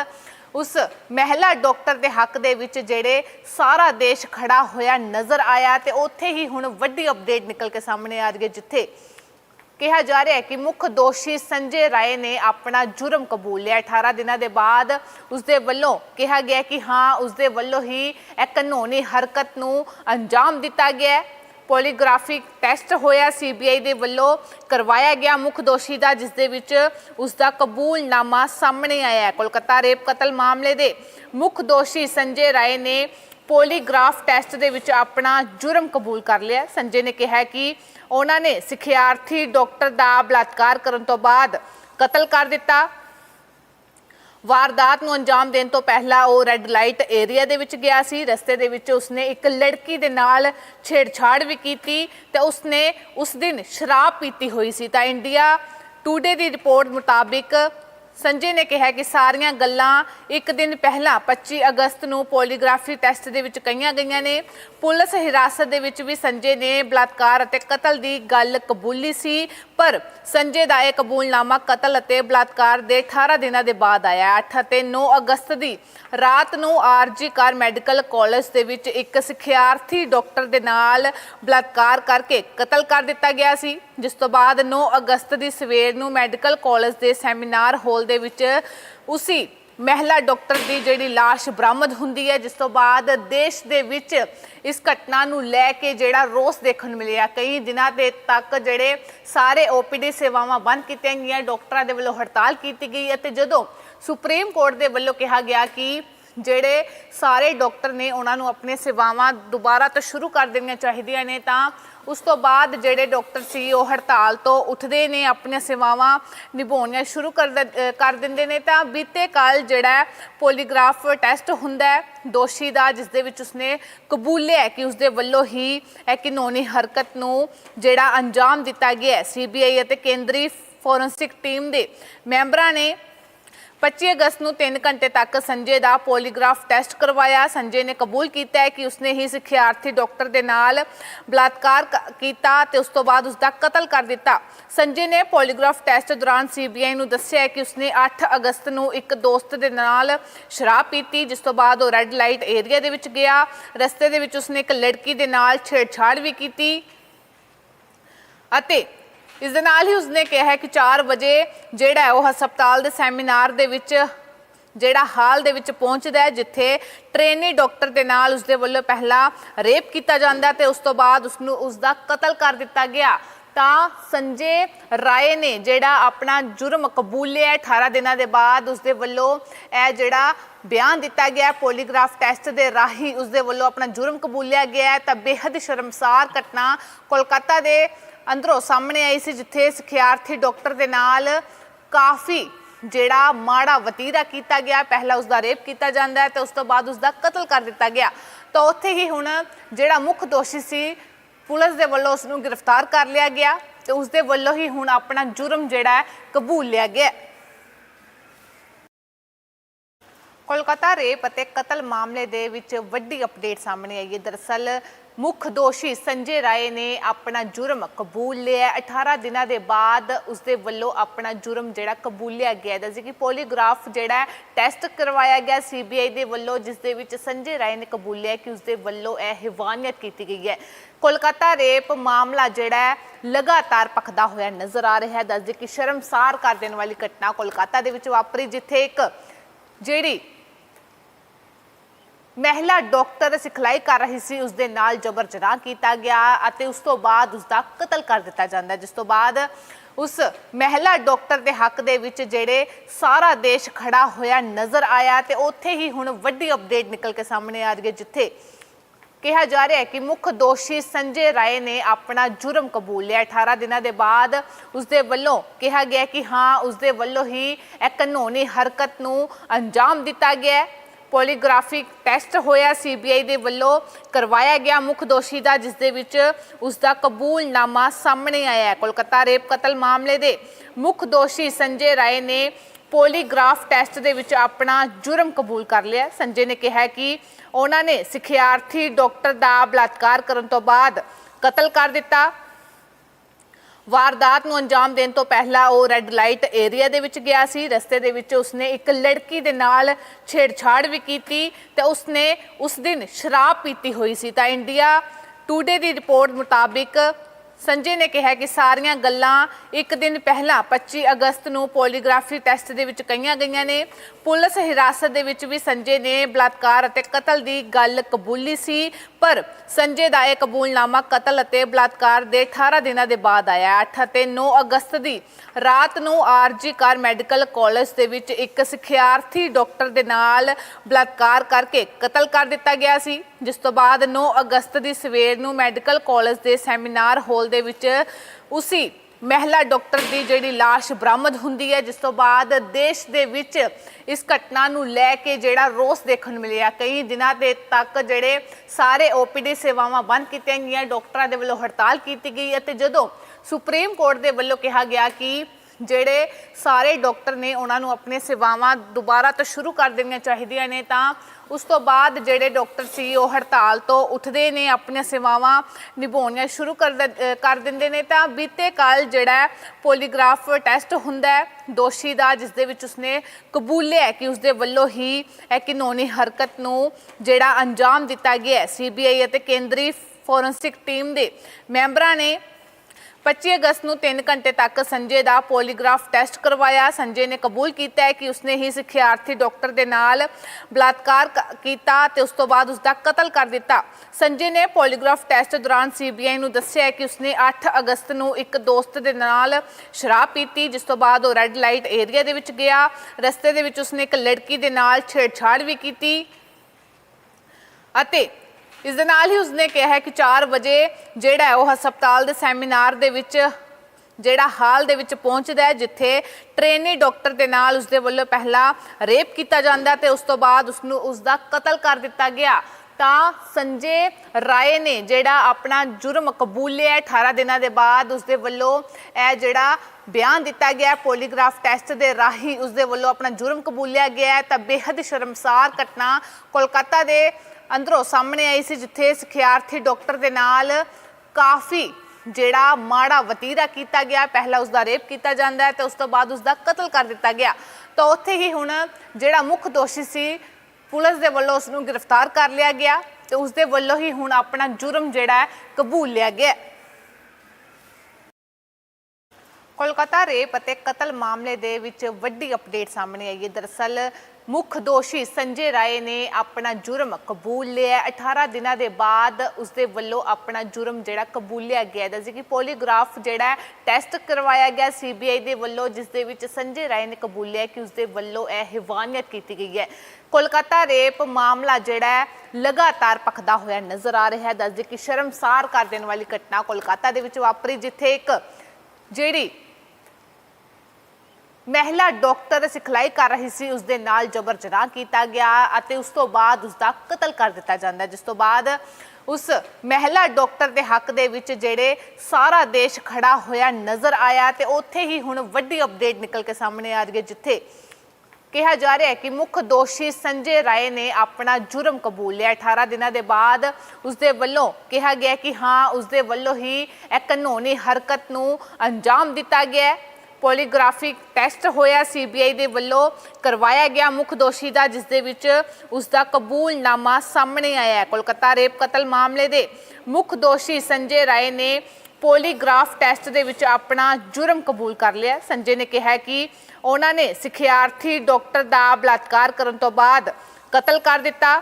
ਉਸ ਮਹਿਲਾ ਡਾਕਟਰ ਦੇ ਹੱਕ ਦੇ ਵਿੱਚ ਜਿਹੜੇ ਸਾਰਾ ਦੇਸ਼ ਖੜਾ ਹੋਇਆ ਨਜ਼ਰ ਆਇਆ ਤੇ ਉੱਥੇ ਹੀ ਹੁਣ ਵੱਡੀ ਅਪਡੇਟ ਨਿਕਲ ਕੇ ਸਾਹਮਣੇ ਆ ਰਹੀ ਹੈ, ਜਿੱਥੇ ਕਿਹਾ ਜਾ ਰਿਹਾ ਹੈ ਕਿ ਮੁੱਖ ਦੋਸ਼ੀ ਸੰਜੇ ਰਾਏ ਨੇ ਆਪਣਾ ਜੁਰਮ ਕਬੂਲ ਲਿਆ। 18 ਦਿਨਾਂ ਦੇ ਬਾਅਦ ਉਸ ਦੇ ਵੱਲੋਂ ਕਿਹਾ ਗਿਆ ਕਿ ਹਾਂ, ਉਸ ਦੇ ਵੱਲੋਂ ਹੀ ਇਹ ਕਾਨੂੰਨੀ ਹਰਕਤ ਨੂੰ ਅੰਜਾਮ ਦਿੱਤਾ ਗਿਆ ਹੈ। ਪੋਲੀਗ੍ਰਾਫਿਕ ਟੈਸਟ ਹੋਇਆ ਸੀਬੀਆਈ ਦੇ ਵੱਲੋਂ, ਕਰਵਾਇਆ ਗਿਆ ਮੁੱਖ ਦੋਸ਼ੀ ਦਾ, ਜਿਸ ਦੇ ਵਿੱਚ ਉਸ ਦਾ ਕਬੂਲਨਾਮਾ ਸਾਹਮਣੇ ਆਇਆ ਹੈ। ਕੋਲਕਾਤਾ ਰੇਪ ਕਤਲ ਮਾਮਲੇ ਦੇ ਮੁੱਖ ਦੋਸ਼ੀ ਸੰਜੇ ਰਾਏ ਨੇ ਪੋਲੀਗ੍ਰਾਫ ਟੈਸਟ ਦੇ ਵਿੱਚ ਆਪਣਾ ਜੁਰਮ ਕਬੂਲ ਕਰ ਲਿਆ। ਸੰਜੇ ਨੇ ਕਿਹਾ ਕਿ ਉਹਨਾਂ ਨੇ ਸਿਖਿਆਰਥੀ ਡਾਕਟਰ ਦਾ ਬਲਾਤਕਾਰ ਕਰਨ ਤੋਂ ਬਾਅਦ ਕਤਲ ਕਰ ਦਿੱਤਾ। ਵਾਰਦਾਤ ਨੂੰ ਅੰਜਾਮ ਦੇਣ ਤੋਂ ਪਹਿਲਾਂ ਉਹ ਰੈੱਡ ਲਾਈਟ ਏਰੀਆ ਦੇ ਵਿੱਚ ਗਿਆ ਸੀ। ਰਸਤੇ ਦੇ ਵਿੱਚ ਉਸਨੇ ਇੱਕ ਲੜਕੀ ਦੇ ਨਾਲ ਛੇੜਛਾੜ ਵੀ ਕੀਤੀ ਤੇ ਉਸਨੇ ਉਸ ਦਿਨ ਸ਼ਰਾਬ ਪੀਤੀ ਹੋਈ ਸੀ। ਤਾਂ ਇੰਡੀਆ ਟੂਡੇ ਦੀ ਰਿਪੋਰਟ ਮੁਤਾਬਿਕ ਸੰਜੇ ਨੇ ਕਿਹਾ ਕਿ ਸਾਰੀਆਂ ਗੱਲਾਂ ਇੱਕ ਦਿਨ ਪਹਿਲਾਂ 25 ਅਗਸਤ ਨੂੰ ਪੋਲੀਗ੍ਰਾਫੀ ਟੈਸਟ ਦੇ ਵਿੱਚ ਕਹੀਆਂ ਗਈਆਂ ਨੇ। ਪੁਲਿਸ ਹਿਰਾਸਤ ਦੇ ਵਿੱਚ ਵੀ ਸੰਜੇ ਨੇ ਬਲਾਤਕਾਰ ਅਤੇ ਕਤਲ ਦੀ ਗੱਲ ਕਬੂਲੀ ਸੀ। ਪਰ ਸੰਜੇ ਦਾ ਇਹ ਕਬੂਲਨਾਮਾ ਕਤਲ ਅਤੇ ਬਲਾਤਕਾਰ ਦੇ 18 ਦਿਨਾਂ ਦੇ ਬਾਅਦ ਆਇਆ 8 ਅਤੇ 9 ਅਗਸਤ ਦੀ ਰਾਤ ਨੂੰ ਆਰਜੀ ਕਾਰ ਮੈਡੀਕਲ ਕਾਲਜ ਦੇ ਵਿੱਚ ਇੱਕ ਸਿੱਖਿਆਰਥੀ ਡਾਕਟਰ ਦੇ ਨਾਲ ਬਲਾਤਕਾਰ ਕਰਕੇ ਕਤਲ ਕਰ ਦਿੱਤਾ ਗਿਆ ਸੀ, ਜਿਸ ਤੋਂ ਬਾਅਦ 9 ਅਗਸਤ ਦੀ ਸਵੇਰ ਨੂੰ ਮੈਡੀਕਲ ਕਾਲਜ ਦੇ ਸੈਮੀਨਾਰ ਹਾਲ ਦੇ ਵਿੱਚ ਉਸੀ ਮਹਿਲਾ ਡਾਕਟਰ ਦੀ ਜਿਹੜੀ ਲਾਸ਼ ਬਰਾਮਦ ਹੁੰਦੀ ਹੈ, ਜਿਸ ਤੋਂ ਬਾਅਦ ਦੇਸ਼ ਦੇ ਵਿੱਚ ਇਸ ਘਟਨਾ ਨੂੰ ਲੈ ਕੇ ਜਿਹੜਾ ਰੋਸ ਦੇਖਣ ਨੂੰ ਮਿਲਿਆ। ਕਈ ਦਿਨਾਂ ਦੇ ਤੱਕ ਜਿਹੜੇ ਸਾਰੇ ਓਪੀਡੀ ਸੇਵਾਵਾਂ ਬੰਦ ਕੀਤੀਆਂ ਗਈਆਂ, ਡਾਕਟਰਾਂ ਦੇ ਵੱਲੋਂ ਹੜਤਾਲ ਕੀਤੀ ਗਈ ਅਤੇ ਜਦੋਂ ਸੁਪਰੀਮ ਕੋਰਟ ਦੇ ਵੱਲੋਂ ਕਿਹਾ ਗਿਆ ਕਿ ਜਿਹੜੇ ਸਾਰੇ ਡਾਕਟਰ ਨੇ ਉਹਨਾਂ ਨੂੰ ਆਪਣੀਆਂ ਸੇਵਾਵਾਂ ਦੁਬਾਰਾ ਤੋਂ ਸ਼ੁਰੂ ਕਰ ਦੇਣੀਆਂ ਚਾਹੀਦੀਆਂ ਨੇ, ਤਾਂ ਉਸ ਤੋਂ ਬਾਅਦ ਜਿਹੜੇ ਡਾਕਟਰ ਸੀ, ਉਹ ਹੜਤਾਲ ਤੋਂ ਉੱਠਦੇ ਨੇ, ਆਪਣੀਆਂ ਸੇਵਾਵਾਂ ਨਿਭਾਉਣੀਆਂ ਸ਼ੁਰੂ ਕਰ ਦ- ਕਰ ਦਿੰਦੇ ਨੇ। ਤਾਂ ਬੀਤੇ ਕੱਲ ਜਿਹੜਾ ਪੋਲੀਗ੍ਰਾਫ ਟੈਸਟ ਹੁੰਦਾ ਹੈ, ਦੋਸ਼ੀ ਦਾ, ਜਿਸ ਦੇ ਵਿੱਚ ਉਸਨੇ ਕਬੂਲਿਆ ਕਿ ਉਸਦੇ ਵੱਲੋਂ ਹੀ ਇਹ ਘਿਨੌਣੀ ਹਰਕਤ ਨੂੰ ਜਿਹੜਾ ਅੰਜਾਮ ਦਿੱਤਾ ਗਿਆ ਹੈ ਸੀਬੀਆਈ ਅਤੇ ਕੇਂਦਰੀ ਫੋਰੈਂਸਿਕ ਟੀਮ ਦੇ ਮੈਂਬਰਾਂ ਨੇ 25 ਅਗਸਤ ਨੂੰ 3 ਘੰਟੇ ਤੱਕ ਸੰਜੇ ਦਾ ਪੋਲੀਗ੍ਰਾਫ ਟੈਸਟ ਕਰਵਾਇਆ ਸੰਜੇ ਨੇ ਕਬੂਲ ਕੀਤਾ ਹੈ ਕਿ ਉਸਨੇ ਹੀ ਸਿੱਖਿਆਰਥੀ ਡਾਕਟਰ ਦੇ ਨਾਲ ਬਲਾਤਕਾਰ ਕ- ਕੀਤਾ ਤੇ ਉਸ ਤੋਂ ਬਾਅਦ ਉਸਦਾ ਕਤਲ ਕਰ ਦਿੱਤਾ ਸੰਜੇ ਨੇ ਪੋਲੀਗ੍ਰਾਫ ਟੈਸਟ ਦੌਰਾਨ ਸੀਬੀਆਈ ਨੂੰ ਦੱਸਿਆ ਕਿ ਉਸਨੇ 8 ਅਗਸਤ ਨੂੰ ਇੱਕ ਦੋਸਤ ਦੇ ਨਾਲ ਸ਼ਰਾਬ ਪੀਤੀ ਜਿਸ ਤੋਂ ਬਾਅਦ ਉਹ ਰੈੱਡ ਲਾਈਟ ਏਰੀਆ ਦੇ ਵਿੱਚ ਗਿਆ ਰਸਤੇ ਦੇ ਵਿੱਚ ਉਸਨੇ ਇੱਕ ਲੜਕੀ ਦੇ ਨਾਲ ਛੇੜਛਾੜ ਵੀ ਕੀਤੀ ਅਤੇ ਇਸ ਦੇ ਨਾਲ ਹੀ ਉਸਨੇ ਕਿਹਾ ਕਿ 4 ਵਜੇ ਜਿਹੜਾ ਉਹ ਹਸਪਤਾਲ ਦੇ ਸੈਮੀਨਾਰ ਦੇ ਵਿੱਚ, ਜਿਹੜਾ ਹਾਲ ਦੇ ਵਿੱਚ ਪਹੁੰਚਦਾ ਹੈ, ਜਿੱਥੇ ਟ੍ਰੇਨੀ ਡਾਕਟਰ ਦੇ ਨਾਲ ਉਸਦੇ ਵੱਲੋਂ ਪਹਿਲਾਂ ਰੇਪ ਕੀਤਾ ਜਾਂਦਾ ਹੈ ਤੇ ਉਸ ਤੋਂ ਬਾਅਦ ਉਸਨੂੰ ਉਸਦਾ ਕਤਲ ਕਰ ਦਿੱਤਾ ਗਿਆ। ਤਾਂ ਸੰਜੇ ਰਾਏ ਨੇ ਜਿਹੜਾ ਆਪਣਾ ਜੁਰਮ ਕਬੂਲਿਆ ਹੈ 18 ਦਿਨਾਂ ਦੇ ਬਾਅਦ ਉਸਦੇ ਵੱਲੋਂ ਇਹ ਜਿਹੜਾ ਬਿਆਨ ਦਿੱਤਾ ਗਿਆ ਪੋਲੀਗ੍ਰਾਫ ਟੈਸਟ ਦੇ ਰਾਹੀਂ ਉਸਦੇ ਵੱਲੋਂ ਆਪਣਾ ਜੁਰਮ ਕਬੂਲਿਆ ਗਿਆ ਤਾਂ ਬੇहद ਸ਼ਰਮਸਾਰ ਘਟਨਾ ਕੋਲਕਾਤਾ ਦੇ ਅੰਦਰੋਂ ਸਾਹਮਣੇ ਆਈ ਸੀ ਜਿੱਥੇ ਸਿੱਖਿਆਰਥੀ ਡਾਕਟਰ ਦੇ ਨਾਲ ਕਾਫੀ ਜਿਹੜਾ ਮਾੜਾ ਵਤੀਰਾ ਕੀਤਾ ਗਿਆ, ਪਹਿਲਾਂ ਉਸ ਦਾ ਰੇਪ ਕੀਤਾ ਜਾਂਦਾ ਹੈ ਤੇ ਉਸ ਤੋਂ ਬਾਅਦ ਉਸ ਦਾ ਕਤਲ ਕਰ ਦਿੱਤਾ ਗਿਆ। ਤਾਂ ਉੱਥੇ ਹੀ ਹੁਣ ਜਿਹੜਾ ਮੁੱਖ ਦੋਸ਼ੀ ਸੀ, ਪੁਲਿਸ ਦੇ ਵੱਲੋਂ ਉਸ ਨੂੰ ਗ੍ਰਿਫਤਾਰ ਕਰ ਲਿਆ ਗਿਆ ਤੇ ਉਸ ਦੇ ਵੱਲੋਂ ਹੀ ਹੁਣ ਆਪਣਾ ਜੁਰਮ ਜਿਹੜਾ ਹੈ ਕਬੂਲ ਲਿਆ ਗਿਆ ਕੋਲਕਾਤਾ ਰੇਪ ਅਤੇ ਕਤਲ ਮਾਮਲੇ ਦੇ ਵਿੱਚ ਵੱਡੀ ਅਪਡੇਟ ਸਾਹਮਣੇ ਆਈ ਹੈ। ਦਰਅਸਲ ਮੁੱਖ ਦੋਸ਼ੀ ਸੰਜੇ ਰਾਏ ਨੇ ਆਪਣਾ ਜੁਰਮ ਕਬੂਲ ਲਿਆ ਹੈ। 18 ਦਿਨਾਂ ਦੇ ਬਾਅਦ ਉਸਦੇ ਵੱਲੋਂ ਆਪਣਾ ਜੁਰਮ ਜਿਹੜਾ ਕਬੂਲਿਆ ਗਿਆ ਹੈ। ਦੱਸੀ ਕਿ ਪੋਲੀਗ੍ਰਾਫ ਜਿਹੜਾ ਟੈਸਟ ਕਰਵਾਇਆ ਗਿਆ ਸੀਬੀਆਈ ਦੇ ਵੱਲੋਂ ਜਿਸ ਦੇ ਵਿੱਚ ਸੰਜੇ ਰਾਏ ਨੇ ਕਬੂਲਿਆ ਕਿ ਉਸਦੇ ਵੱਲੋਂ ਇਹ ਹਿਵਾਨੀਅਤ ਕੀਤੀ ਗਈ ਹੈ। ਕੋਲਕਾਤਾ ਰੇਪ ਮਾਮਲਾ ਜਿਹੜਾ ਹੈ, ਲਗਾਤਾਰ ਭਖਦਾ ਹੋਇਆ ਨਜ਼ਰ ਆ ਰਿਹਾ ਹੈ। ਦੱਸਦੇ ਕਿ ਸ਼ਰਮਸਾਰ ਕਰ ਦੇਣ ਵਾਲੀ ਘਟਨਾ ਕੋਲਕਾਤਾ ਦੇ ਵਿੱਚ ਵਾਪਰੀ, ਜਿੱਥੇ ਇੱਕ ਜਿਹੜੀ ਮਹਿਲਾ ਡਾਕਟਰ ਸਿਖਲਾਈ ਕਰ ਰਹੀ ਸੀ ਉਸ ਦੇ ਨਾਲ ਜਬਰ ਜਨਾਹ ਕੀਤਾ ਗਿਆ ਅਤੇ ਉਸ ਤੋਂ ਬਾਅਦ ਉਸ ਦਾ ਕਤਲ ਕਰ ਦਿੱਤਾ ਜਾਂਦਾ ਜਿਸ ਤੋਂ ਬਾਅਦ ਉਸ ਮਹਿਲਾ ਡਾਕਟਰ ਦੇ ਹੱਕ ਦੇ ਵਿੱਚ ਜਿਹੜੇ ਸਾਰਾ ਦੇਸ਼ ਖੜਾ ਹੋਇਆ ਨਜ਼ਰ ਆਇਆ ਤੇ ਉੱਥੇ ਹੀ ਹੁਣ ਵੱਡੀ ਅਪਡੇਟ ਨਿਕਲ ਕੇ ਸਾਹਮਣੇ ਆ ਰਹੀ ਹੈ, ਜਿੱਥੇ ਕਿਹਾ ਜਾ ਰਿਹਾ ਹੈ ਕਿ ਮੁੱਖ ਦੋਸ਼ੀ ਸੰਜੇ ਰਾਏ ਨੇ ਆਪਣਾ ਜੁਰਮ ਕਬੂਲ ਲਿਆ। 18 ਦਿਨਾਂ ਦੇ ਬਾਅਦ ਉਸ ਦੇ ਵੱਲੋਂ ਕਿਹਾ ਗਿਆ ਕਿ ਹਾਂ ਉਸ ਦੇ ਵੱਲੋਂ ਹੀ ਇਹ ਕਾਨੂੰਨੀ ਹਰਕਤ ਨੂੰ ਅੰਜਾਮ ਦਿੱਤਾ ਗਿਆ ਪੋਲੀਗ੍ਰਾਫਿਕ ਟੈਸਟ ਹੋਇਆ ਸੀਬੀਆਈ ਦੇ ਵੱਲੋਂ, ਕਰਵਾਇਆ ਗਿਆ ਮੁੱਖ ਦੋਸ਼ੀ ਦਾ ਜਿਸ ਦੇ ਵਿੱਚ ਉਸ ਦਾ ਕਬੂਲਨਾਮਾ ਸਾਹਮਣੇ ਆਇਆ। ਹੈ ਕੋਲਕਾਤਾ ਰੇਪ ਕਤਲ ਮਾਮਲੇ ਦੇ ਮੁੱਖ ਦੋਸ਼ੀ ਸੰਜੇ ਰਾਏ ਨੇ ਪੋਲੀਗ੍ਰਾਫ ਟੈਸਟ ਦੇ ਵਿੱਚ ਆਪਣਾ ਜੁਰਮ ਕਬੂਲ ਕਰ ਲਿਆ। ਸੰਜੇ ਨੇ ਕਿਹਾ ਕਿ ਉਹਨਾਂ ਨੇ ਸਿੱਖਿਆਰਥੀ ਡਾਕਟਰ ਦਾ ਬਲਾਤਕਾਰ ਕਰਨ ਤੋਂ ਬਾਅਦ ਕਤਲ ਕਰ ਦਿੱਤਾ। ਵਾਰਦਾਤ ਨੂੰ ਅੰਜਾਮ ਦੇਣ ਤੋਂ ਪਹਿਲਾਂ ਉਹ ਰੈੱਡ ਲਾਈਟ ਏਰੀਆ ਦੇ ਵਿੱਚ ਗਿਆ ਸੀ। ਰਸਤੇ ਦੇ ਵਿੱਚ ਉਸਨੇ ਇੱਕ ਲੜਕੀ ਦੇ ਨਾਲ ਛੇੜਛਾੜ ਵੀ ਕੀਤੀ ਤੇ ਉਸਨੇ ਉਸ ਦਿਨ ਸ਼ਰਾਬ ਪੀਤੀ ਹੋਈ ਸੀ। ਤਾਂ ਇੰਡੀਆ ਟੂਡੇ ਦੀ ਰਿਪੋਰਟ ਮੁਤਾਬਿਕ ਸੰਜੇ ਨੇ ਕਿਹਾ ਕਿ ਸਾਰੀਆਂ ਗੱਲਾਂ ਇੱਕ ਦਿਨ ਪਹਿਲਾਂ 25 ਅਗਸਤ ਨੂੰ ਪੋਲੀਗ੍ਰਾਫੀ ਟੈਸਟ ਦੇ ਵਿੱਚ ਕਹੀਆਂ ਗਈਆਂ ਨੇ। ਪੁਲਿਸ ਹਿਰਾਸਤ ਦੇ ਵਿੱਚ ਵੀ ਸੰਜੇ ਨੇ ਬਲਾਤਕਾਰ ਅਤੇ ਕਤਲ ਦੀ ਗੱਲ ਕਬੂਲੀ ਸੀ, ਪਰ ਸੰਜੇ ਦਾ ਇਹ ਕਬੂਲਨਾਮਾ ਕਤਲ ਅਤੇ ਬਲਾਤਕਾਰ ਦੇ 18 ਦਿਨਾਂ ਦੇ ਬਾਅਦ ਆਇਆ। 8 ਅਤੇ 9 ਅਗਸਤ ਦੀ ਰਾਤ ਨੂੰ ਆਰਜੀ ਕਾਰ ਮੈਡੀਕਲ ਕਾਲਜ ਦੇ ਵਿੱਚ ਇੱਕ ਸਿੱਖਿਆਰਥੀ ਡਾਕਟਰ ਦੇ ਨਾਲ ਬਲਾਤਕਾਰ ਕਰਕੇ ਕਤਲ ਕਰ ਦਿੱਤਾ ਗਿਆ ਸੀ। ਜਿਸ ਤੋਂ ਬਾਅਦ 9 ਅਗਸਤ ਦੀ ਸਵੇਰ ਨੂੰ ਮੈਡੀਕਲ ਕਾਲਜ ਦੇ ਸੈਮੀਨਾਰ ਹਾਲ ਦੇ ਵਿੱਚ ਉਸੀ ਮਹਿਲਾ ਡਾਕਟਰ ਦੀ ਜਿਹੜੀ ਲਾਸ਼ ਬਰਾਮਦ ਹੁੰਦੀ ਹੈ, ਜਿਸ ਤੋਂ ਬਾਅਦ ਦੇਸ਼ ਦੇ ਵਿੱਚ ਇਸ ਘਟਨਾ ਨੂੰ ਲੈ ਕੇ ਜਿਹੜਾ ਰੋਸ ਦੇਖਣ ਨੂੰ ਮਿਲਿਆ। ਕਈ ਦਿਨਾਂ ਦੇ ਤੱਕ ਜਿਹੜੇ ਸਾਰੇ ਓਪੀਡੀ ਸੇਵਾਵਾਂ ਬੰਦ ਕੀਤੀਆਂ ਗਈਆਂ, ਡਾਕਟਰਾਂ ਦੇ ਵੱਲੋਂ ਹੜਤਾਲ ਕੀਤੀ ਗਈ ਅਤੇ ਜਦੋਂ ਸੁਪਰੀਮ ਕੋਰਟ ਦੇ ਵੱਲੋਂ ਕਿਹਾ ਗਿਆ ਕਿ ਜਿਹੜੇ ਸਾਰੇ ਡਾਕਟਰ ਨੇ ਉਹਨਾਂ ਨੂੰ ਆਪਣੇ ਸੇਵਾਵਾਂ ਦੁਬਾਰਾ ਤੋਂ ਸ਼ੁਰੂ ਕਰ ਦੇਣੀਆਂ ਚਾਹੀਦੀਆਂ ਨੇ, ਤਾਂ ਉਸ ਤੋਂ ਬਾਅਦ ਜਿਹੜੇ ਡਾਕਟਰ ਸੀ, ਉਹ ਹੜਤਾਲ ਤੋਂ ਉੱਠਦੇ ਨੇ, ਆਪਣੀਆਂ ਸੇਵਾਵਾਂ ਨਿਭਾਉਣੀਆਂ ਸ਼ੁਰੂ ਕਰ ਦ- ਕਰ ਦਿੰਦੇ ਨੇ। ਤਾਂ ਬੀਤੇ ਕੱਲ ਜਿਹੜਾ ਪੋਲੀਗ੍ਰਾਫ ਟੈਸਟ ਹੁੰਦਾ ਹੈ, ਦੋਸ਼ੀ ਦਾ, ਜਿਸ ਦੇ ਵਿੱਚ ਉਸਨੇ ਕਬੂਲਿਆ ਕਿ ਉਸਦੇ ਵੱਲੋਂ ਹੀ ਇਹ ਘਿਨੌਣੀ ਹਰਕਤ ਨੂੰ ਜਿਹੜਾ ਅੰਜਾਮ ਦਿੱਤਾ ਗਿਆ ਸੀਬੀਆਈ ਅਤੇ ਕੇਂਦਰੀ ਫੋਰੈਂਸਿਕ ਟੀਮ ਦੇ ਮੈਂਬਰਾਂ ਨੇ 25 ਅਗਸਤ ਨੂੰ 3 ਘੰਟੇ ਤੱਕ ਸੰਜੇ ਦਾ ਪੋਲੀਗ੍ਰਾਫ ਟੈਸਟ ਕਰਵਾਇਆ ਸੰਜੇ ਨੇ ਕਬੂਲ ਕੀਤਾ ਹੈ ਕਿ ਉਸਨੇ ਹੀ ਸਿੱਖਿਆਰਥੀ ਡਾਕਟਰ ਦੇ ਨਾਲ ਬਲਾਤਕਾਰ ਕੀਤਾ ਤੇ ਉਸ ਤੋਂ ਬਾਅਦ ਉਸ ਦਾ ਕਤਲ ਕਰ ਦਿੱਤਾ ਸੰਜੇ ਨੇ ਪੋਲੀਗ੍ਰਾਫ ਟੈਸਟ ਦੌਰਾਨ ਸੀਬੀਆਈ ਨੂੰ ਦੱਸਿਆ ਕਿ ਉਸਨੇ 8 ਅਗਸਤ ਨੂੰ ਇੱਕ ਦੋਸਤ ਦੇ ਨਾਲ ਸ਼ਰਾਬ ਪੀਤੀ ਜਿਸ ਤੋਂ ਬਾਅਦ ਉਹ ਰੈੱਡ ਲਾਈਟ ਏਰੀਆ ਦੇ ਵਿੱਚ ਗਿਆ ਰਸਤੇ ਦੇ ਵਿੱਚ ਉਸਨੇ ਇੱਕ ਲੜਕੀ ਦੇ ਨਾਲ ਛੇੜਛਾੜ ਵੀ ਕੀਤੀ ਅਤੇ ਇਸ ਦੇ ਨਾਲ ਹੀ ਉਸਨੇ ਕਿਹਾ ਕਿ 4 ਵਜੇ ਜਿਹੜਾ ਉਹ ਹਸਪਤਾਲ ਦੇ ਸੈਮੀਨਾਰ ਦੇ ਵਿੱਚ, ਜਿਹੜਾ ਹਾਲ ਦੇ ਵਿੱਚ ਪਹੁੰਚਦਾ ਹੈ, ਜਿੱਥੇ ਟ੍ਰੇਨੀ ਡਾਕਟਰ ਦੇ ਨਾਲ ਉਸਦੇ ਵੱਲੋਂ ਪਹਿਲਾਂ ਰੇਪ ਕੀਤਾ ਜਾਂਦਾ ਤੇ ਉਸ ਤੋਂ ਬਾਅਦ ਉਸਨੂੰ ਉਸ ਦਾ ਕਤਲ ਕਰ ਦਿੱਤਾ ਗਿਆ। ਤਾਂ ਸੰਜੇ ਰਾਏ ਨੇ ਜਿਹੜਾ ਆਪਣਾ ਜੁਰਮ ਕਬੂਲਿਆ ਹੈ 18 ਦਿਨਾਂ ਦੇ ਬਾਅਦ ਉਸਦੇ ਵੱਲੋਂ ਇਹ ਜਿਹੜਾ ਬਿਆਨ ਦਿੱਤਾ ਗਿਆ ਪੋਲੀਗ੍ਰਾਫ ਟੈਸਟ ਦੇ ਰਾਹੀਂ ਉਸਦੇ ਵੱਲੋਂ ਆਪਣਾ ਜੁਰਮ ਕਬੂਲਿਆ ਗਿਆ ਤਾਂ ਬੇहद ਸ਼ਰਮਸਾਰ ਘਟਨਾ ਕੋਲਕਾਤਾ ਦੇ ਅੰਦਰੋਂ ਸਾਹਮਣੇ ਆਈ ਸੀ ਜਿੱਥੇ ਸਿਖਿਆਰਥੀ ਡਾਕਟਰ ਦੇ ਨਾਲ ਕਾਫੀ ਜਿਹੜਾ ਮਾੜਾ ਵਤੀਰਾ ਕੀਤਾ ਗਿਆ, ਪਹਿਲਾਂ ਉਸ ਦਾ ਰੇਪ ਕੀਤਾ ਜਾਂਦਾ ਹੈ ਤੇ ਉਸ ਤੋਂ ਬਾਅਦ ਉਸ ਦਾ ਕਤਲ ਕਰ ਦਿੱਤਾ ਗਿਆ। ਤਾਂ ਉੱਥੇ ਹੀ ਹੁਣ ਜਿਹੜਾ ਮੁੱਖ ਦੋਸ਼ੀ ਸੀ, ਪੁਲਿਸ ਦੇ ਵੱਲੋਂ ਉਸ ਨੂੰ ਗ੍ਰਿਫਤਾਰ ਕਰ ਲਿਆ ਗਿਆ ਤੇ ਉਸ ਦੇ ਵੱਲੋਂ ਹੀ ਹੁਣ ਆਪਣਾ ਜੁਰਮ ਜਿਹੜਾ ਹੈ ਕਬੂਲ ਲਿਆ ਗਿਆ ਕੋਲਕਾਤਾ ਰੇਪ ਅਤੇ ਕਤਲ ਮਾਮਲੇ ਦੇ ਵਿੱਚ ਵੱਡੀ ਅਪਡੇਟ ਸਾਹਮਣੇ ਆਈ ਹੈ। ਦਰਅਸਲ, ਮੁੱਖ ਦੋਸ਼ੀ ਸੰਜੇ ਰਾਏ ਨੇ ਆਪਣਾ ਜੁਰਮ ਕਬੂਲ ਲਿਆ ਹੈ। 18 ਦਿਨਾਂ ਦੇ ਬਾਅਦ ਉਸਦੇ ਵੱਲੋਂ ਆਪਣਾ ਜੁਰਮ ਜਿਹੜਾ ਕਬੂਲਿਆ ਗਿਆ। ਹੈ ਦੱਸੀ ਕਿ ਪੋਲੀਗ੍ਰਾਫ ਜਿਹੜਾ ਟੈਸਟ ਕਰਵਾਇਆ ਗਿਆ ਸੀਬੀਆਈ ਦੇ ਵੱਲੋਂ ਜਿਸ ਦੇ ਵਿੱਚ ਸੰਜੇ ਰਾਏ ਨੇ ਕਬੂਲਿਆ ਕਿ ਉਸਦੇ ਵੱਲੋਂ ਇਹ ਹਿਵਾਨੀਅਤ ਕੀਤੀ ਗਈ ਹੈ। ਕੋਲਕਾਤਾ ਰੇਪ ਮਾਮਲਾ ਜਿਹੜਾ ਹੈ, ਲਗਾਤਾਰ ਭਖਦਾ ਹੋਇਆ ਨਜ਼ਰ ਆ ਰਿਹਾ ਹੈ। ਦੱਸਦੇ ਕਿ ਸ਼ਰਮਸਾਰ ਕਰ ਦੇਣ ਵਾਲੀ ਘਟਨਾ ਕੋਲਕਾਤਾ ਦੇ ਵਿੱਚ ਵਾਪਰੀ, ਜਿੱਥੇ ਇੱਕ ਜਿਹੜੀ ਮਹਿਲਾ ਡਾਕਟਰ ਸਿਖਲਾਈ ਕਰ ਰਹੀ ਸੀ ਉਸ ਦੇ ਨਾਲ ਜਬਰ ਜਨਾਹ ਕੀਤਾ ਗਿਆ ਅਤੇ ਉਸ ਤੋਂ ਬਾਅਦ ਉਸ ਦਾ ਕਤਲ ਕਰ ਦਿੱਤਾ ਜਾਂਦਾ ਜਿਸ ਤੋਂ ਬਾਅਦ ਉਸ ਮਹਿਲਾ ਡਾਕਟਰ ਦੇ ਹੱਕ ਦੇ ਵਿੱਚ ਜਿਹੜੇ ਸਾਰਾ ਦੇਸ਼ ਖੜਾ ਹੋਇਆ ਨਜ਼ਰ ਆਇਆ ਤੇ ਉੱਥੇ ਹੀ ਹੁਣ ਵੱਡੀ ਅਪਡੇਟ ਨਿਕਲ ਕੇ ਸਾਹਮਣੇ ਆ ਰਹੀ ਹੈ, ਜਿੱਥੇ ਕਿਹਾ ਜਾ ਰਿਹਾ ਹੈ ਕਿ ਮੁੱਖ ਦੋਸ਼ੀ ਸੰਜੇ ਰਾਏ ਨੇ ਆਪਣਾ ਜੁਰਮ ਕਬੂਲ ਲਿਆ। 18 ਦਿਨਾਂ ਦੇ ਬਾਅਦ ਉਸ ਦੇ ਵੱਲੋਂ ਕਿਹਾ ਗਿਆ ਕਿ ਹਾਂ ਉਸ ਦੇ ਵੱਲੋਂ ਹੀ ਇਹ ਕਾਨੂੰਨੀ ਹਰਕਤ ਨੂੰ ਅੰਜਾਮ ਦਿੱਤਾ ਗਿਆ ਪੋਲੀਗ੍ਰਾਫਿਕ ਟੈਸਟ ਹੋਇਆ ਸੀਬੀਆਈ ਦੇ ਵੱਲੋਂ, ਕਰਵਾਇਆ ਗਿਆ ਮੁੱਖ ਦੋਸ਼ੀ ਦਾ, ਜਿਸ ਦੇ ਵਿੱਚ ਉਸ ਦਾ ਕਬੂਲਨਾਮਾ ਸਾਹਮਣੇ ਆਇਆ ਹੈ। ਕੋਲਕਾਤਾ ਰੇਪ ਕਤਲ ਮਾਮਲੇ ਦੇ ਮੁੱਖ ਦੋਸ਼ੀ ਸੰਜੇ ਰਾਏ ਨੇ ਪੋਲੀਗ੍ਰਾਫ ਟੈਸਟ ਦੇ ਵਿੱਚ ਆਪਣਾ ਜੁਰਮ ਕਬੂਲ ਕਰ ਲਿਆ। ਸੰਜੇ ਨੇ ਕਿਹਾ ਕਿ ਉਹਨਾਂ ਨੇ ਸਿਖਿਆਰਥੀ ਡਾਕਟਰ ਦਾ ਬਲਾਤਕਾਰ ਕਰਨ ਤੋਂ ਬਾਅਦ ਕਤਲ ਕਰ ਦਿੱਤਾ।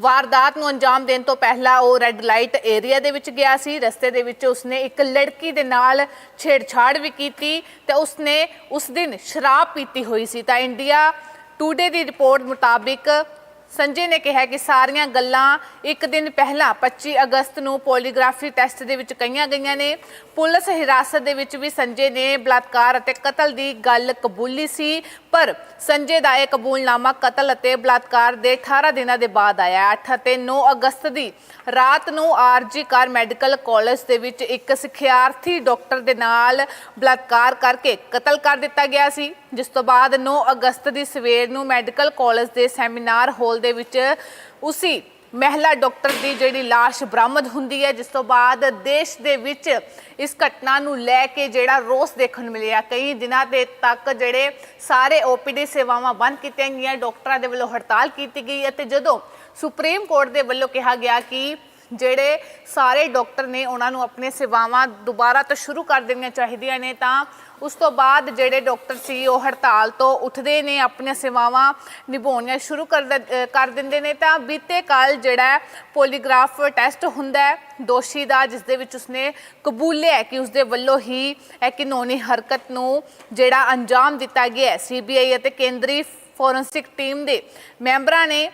ਵਾਰਦਾਤ ਨੂੰ ਅੰਜਾਮ ਦੇਣ ਤੋਂ ਪਹਿਲਾਂ ਉਹ ਰੈੱਡ ਲਾਈਟ ਏਰੀਆ ਦੇ ਵਿੱਚ ਗਿਆ ਸੀ। ਰਸਤੇ ਦੇ ਵਿੱਚ ਉਸਨੇ ਇੱਕ ਲੜਕੀ ਦੇ ਨਾਲ ਛੇੜਛਾੜ ਵੀ ਕੀਤੀ ਤੇ ਉਸਨੇ ਉਸ ਦਿਨ ਸ਼ਰਾਬ ਪੀਤੀ ਹੋਈ ਸੀ। ਤਾਂ ਇੰਡੀਆ ਟੂਡੇ ਦੀ ਰਿਪੋਰਟ ਮੁਤਾਬਿਕ ਸੰਜੇ ਨੇ ਕਿਹਾ ਕਿ ਸਾਰੀਆਂ ਗੱਲਾਂ ਇੱਕ ਦਿਨ ਪਹਿਲਾਂ 25 ਅਗਸਤ ਨੂੰ ਪੋਲੀਗ੍ਰਾਫੀ ਟੈਸਟ ਦੇ ਵਿੱਚ ਕਹੀਆਂ ਗਈਆਂ ਨੇ। ਪੁਲਿਸ ਹਿਰਾਸਤ ਦੇ ਵਿੱਚ ਵੀ ਸੰਜੇ ਨੇ ਬਲਾਤਕਾਰ ਅਤੇ ਕਤਲ ਦੀ ਗੱਲ ਕਬੂਲੀ ਸੀ, ਪਰ ਸੰਜੇ ਦਾ ਇਹ ਕਬੂਲਨਾਮਾ ਕਤਲ ਅਤੇ ਬਲਾਤਕਾਰ ਦੇ 18 ਦਿਨਾਂ ਦੇ ਬਾਅਦ ਆਇਆ। 8 ਅਤੇ 9 ਅਗਸਤ ਦੀ ਰਾਤ ਨੂੰ ਆਰਜੀ ਕਾਰ ਮੈਡੀਕਲ ਕਾਲਜ ਦੇ ਵਿੱਚ ਇੱਕ ਸਿੱਖਿਆਰਥੀ ਡਾਕਟਰ ਦੇ ਨਾਲ ਬਲਾਤਕਾਰ ਕਰਕੇ ਕਤਲ ਕਰ ਦਿੱਤਾ ਗਿਆ ਸੀ, ਜਿਸ ਤੋਂ ਬਾਅਦ 9 ਅਗਸਤ ਦੀ ਸਵੇਰ ਨੂੰ ਮੈਡੀਕਲ ਕਾਲਜ ਦੇ ਸੈਮੀਨਾਰ ਹਾਲ ਦੇ ਵਿੱਚ ਉਸੀ ਮਹਿਲਾ ਡਾਕਟਰ ਦੀ ਜਿਹੜੀ লাশ ਬਰਾਮਦ ਹੁੰਦੀ ਹੈ, ਜਿਸ ਤੋਂ ਬਾਅਦ ਦੇਸ਼ ਦੇ ਵਿੱਚ ਇਸ ਘਟਨਾ ਨੂੰ ਲੈ ਕੇ ਜਿਹੜਾ ਰੋਸ ਦੇਖਣ ਨੂੰ ਮਿਲਿਆ। ਕਈ ਦਿਨਾਂ ਦੇ ਤੱਕ ਜਿਹੜੇ ਸਾਰੇ ਓਪੀਡੀ ਸੇਵਾਵਾਂ ਬੰਦ ਕੀਤੀਆਂ ਗਈਆਂ, ਡਾਕਟਰਾਂ ਦੇ ਵੱਲੋਂ ਹੜਤਾਲ ਕੀਤੀ ਗਈ ਅਤੇ ਜਦੋਂ ਸੁਪਰੀਮ ਕੋਰਟ ਦੇ ਵੱਲੋਂ ਕਿਹਾ ਗਿਆ ਕਿ ਜਿਹੜੇ ਸਾਰੇ ਡਾਕਟਰ ਨੇ ਉਹਨਾਂ ਨੂੰ ਆਪਣੇ ਸੇਵਾਵਾਂ ਦੁਬਾਰਾ ਤੋਂ ਸ਼ੁਰੂ ਕਰ ਦੇਣੀਆਂ ਚਾਹੀਦੀਆਂ ਨੇ, ਤਾਂ ਉਸ ਤੋਂ ਬਾਅਦ ਜਿਹੜੇ ਡਾਕਟਰ ਸੀ, ਉਹ ਹੜਤਾਲ ਤੋਂ ਉੱਠਦੇ ਨੇ, ਆਪਣੀਆਂ ਸੇਵਾਵਾਂ ਨਿਭਾਉਣੀਆਂ ਸ਼ੁਰੂ ਕਰ ਦ- ਕਰ ਦਿੰਦੇ ਨੇ। ਤਾਂ ਬੀਤੇ ਕੱਲ ਜਿਹੜਾ ਪੋਲੀਗ੍ਰਾਫ ਟੈਸਟ ਹੁੰਦਾ ਹੈ, ਦੋਸ਼ੀ ਦਾ, ਜਿਸ ਦੇ ਵਿੱਚ ਉਸਨੇ ਕਬੂਲਿਆ ਕਿ ਉਸਦੇ ਵੱਲੋਂ ਹੀ ਇਹ ਘਿਨੌਣੀ ਹਰਕਤ ਨੂੰ ਜਿਹੜਾ ਅੰਜਾਮ ਦਿੱਤਾ ਗਿਆ ਸੀਬੀਆਈ ਅਤੇ ਕੇਂਦਰੀ ਫੋਰੈਂਸਿਕ ਟੀਮ ਦੇ ਮੈਂਬਰਾਂ ਨੇ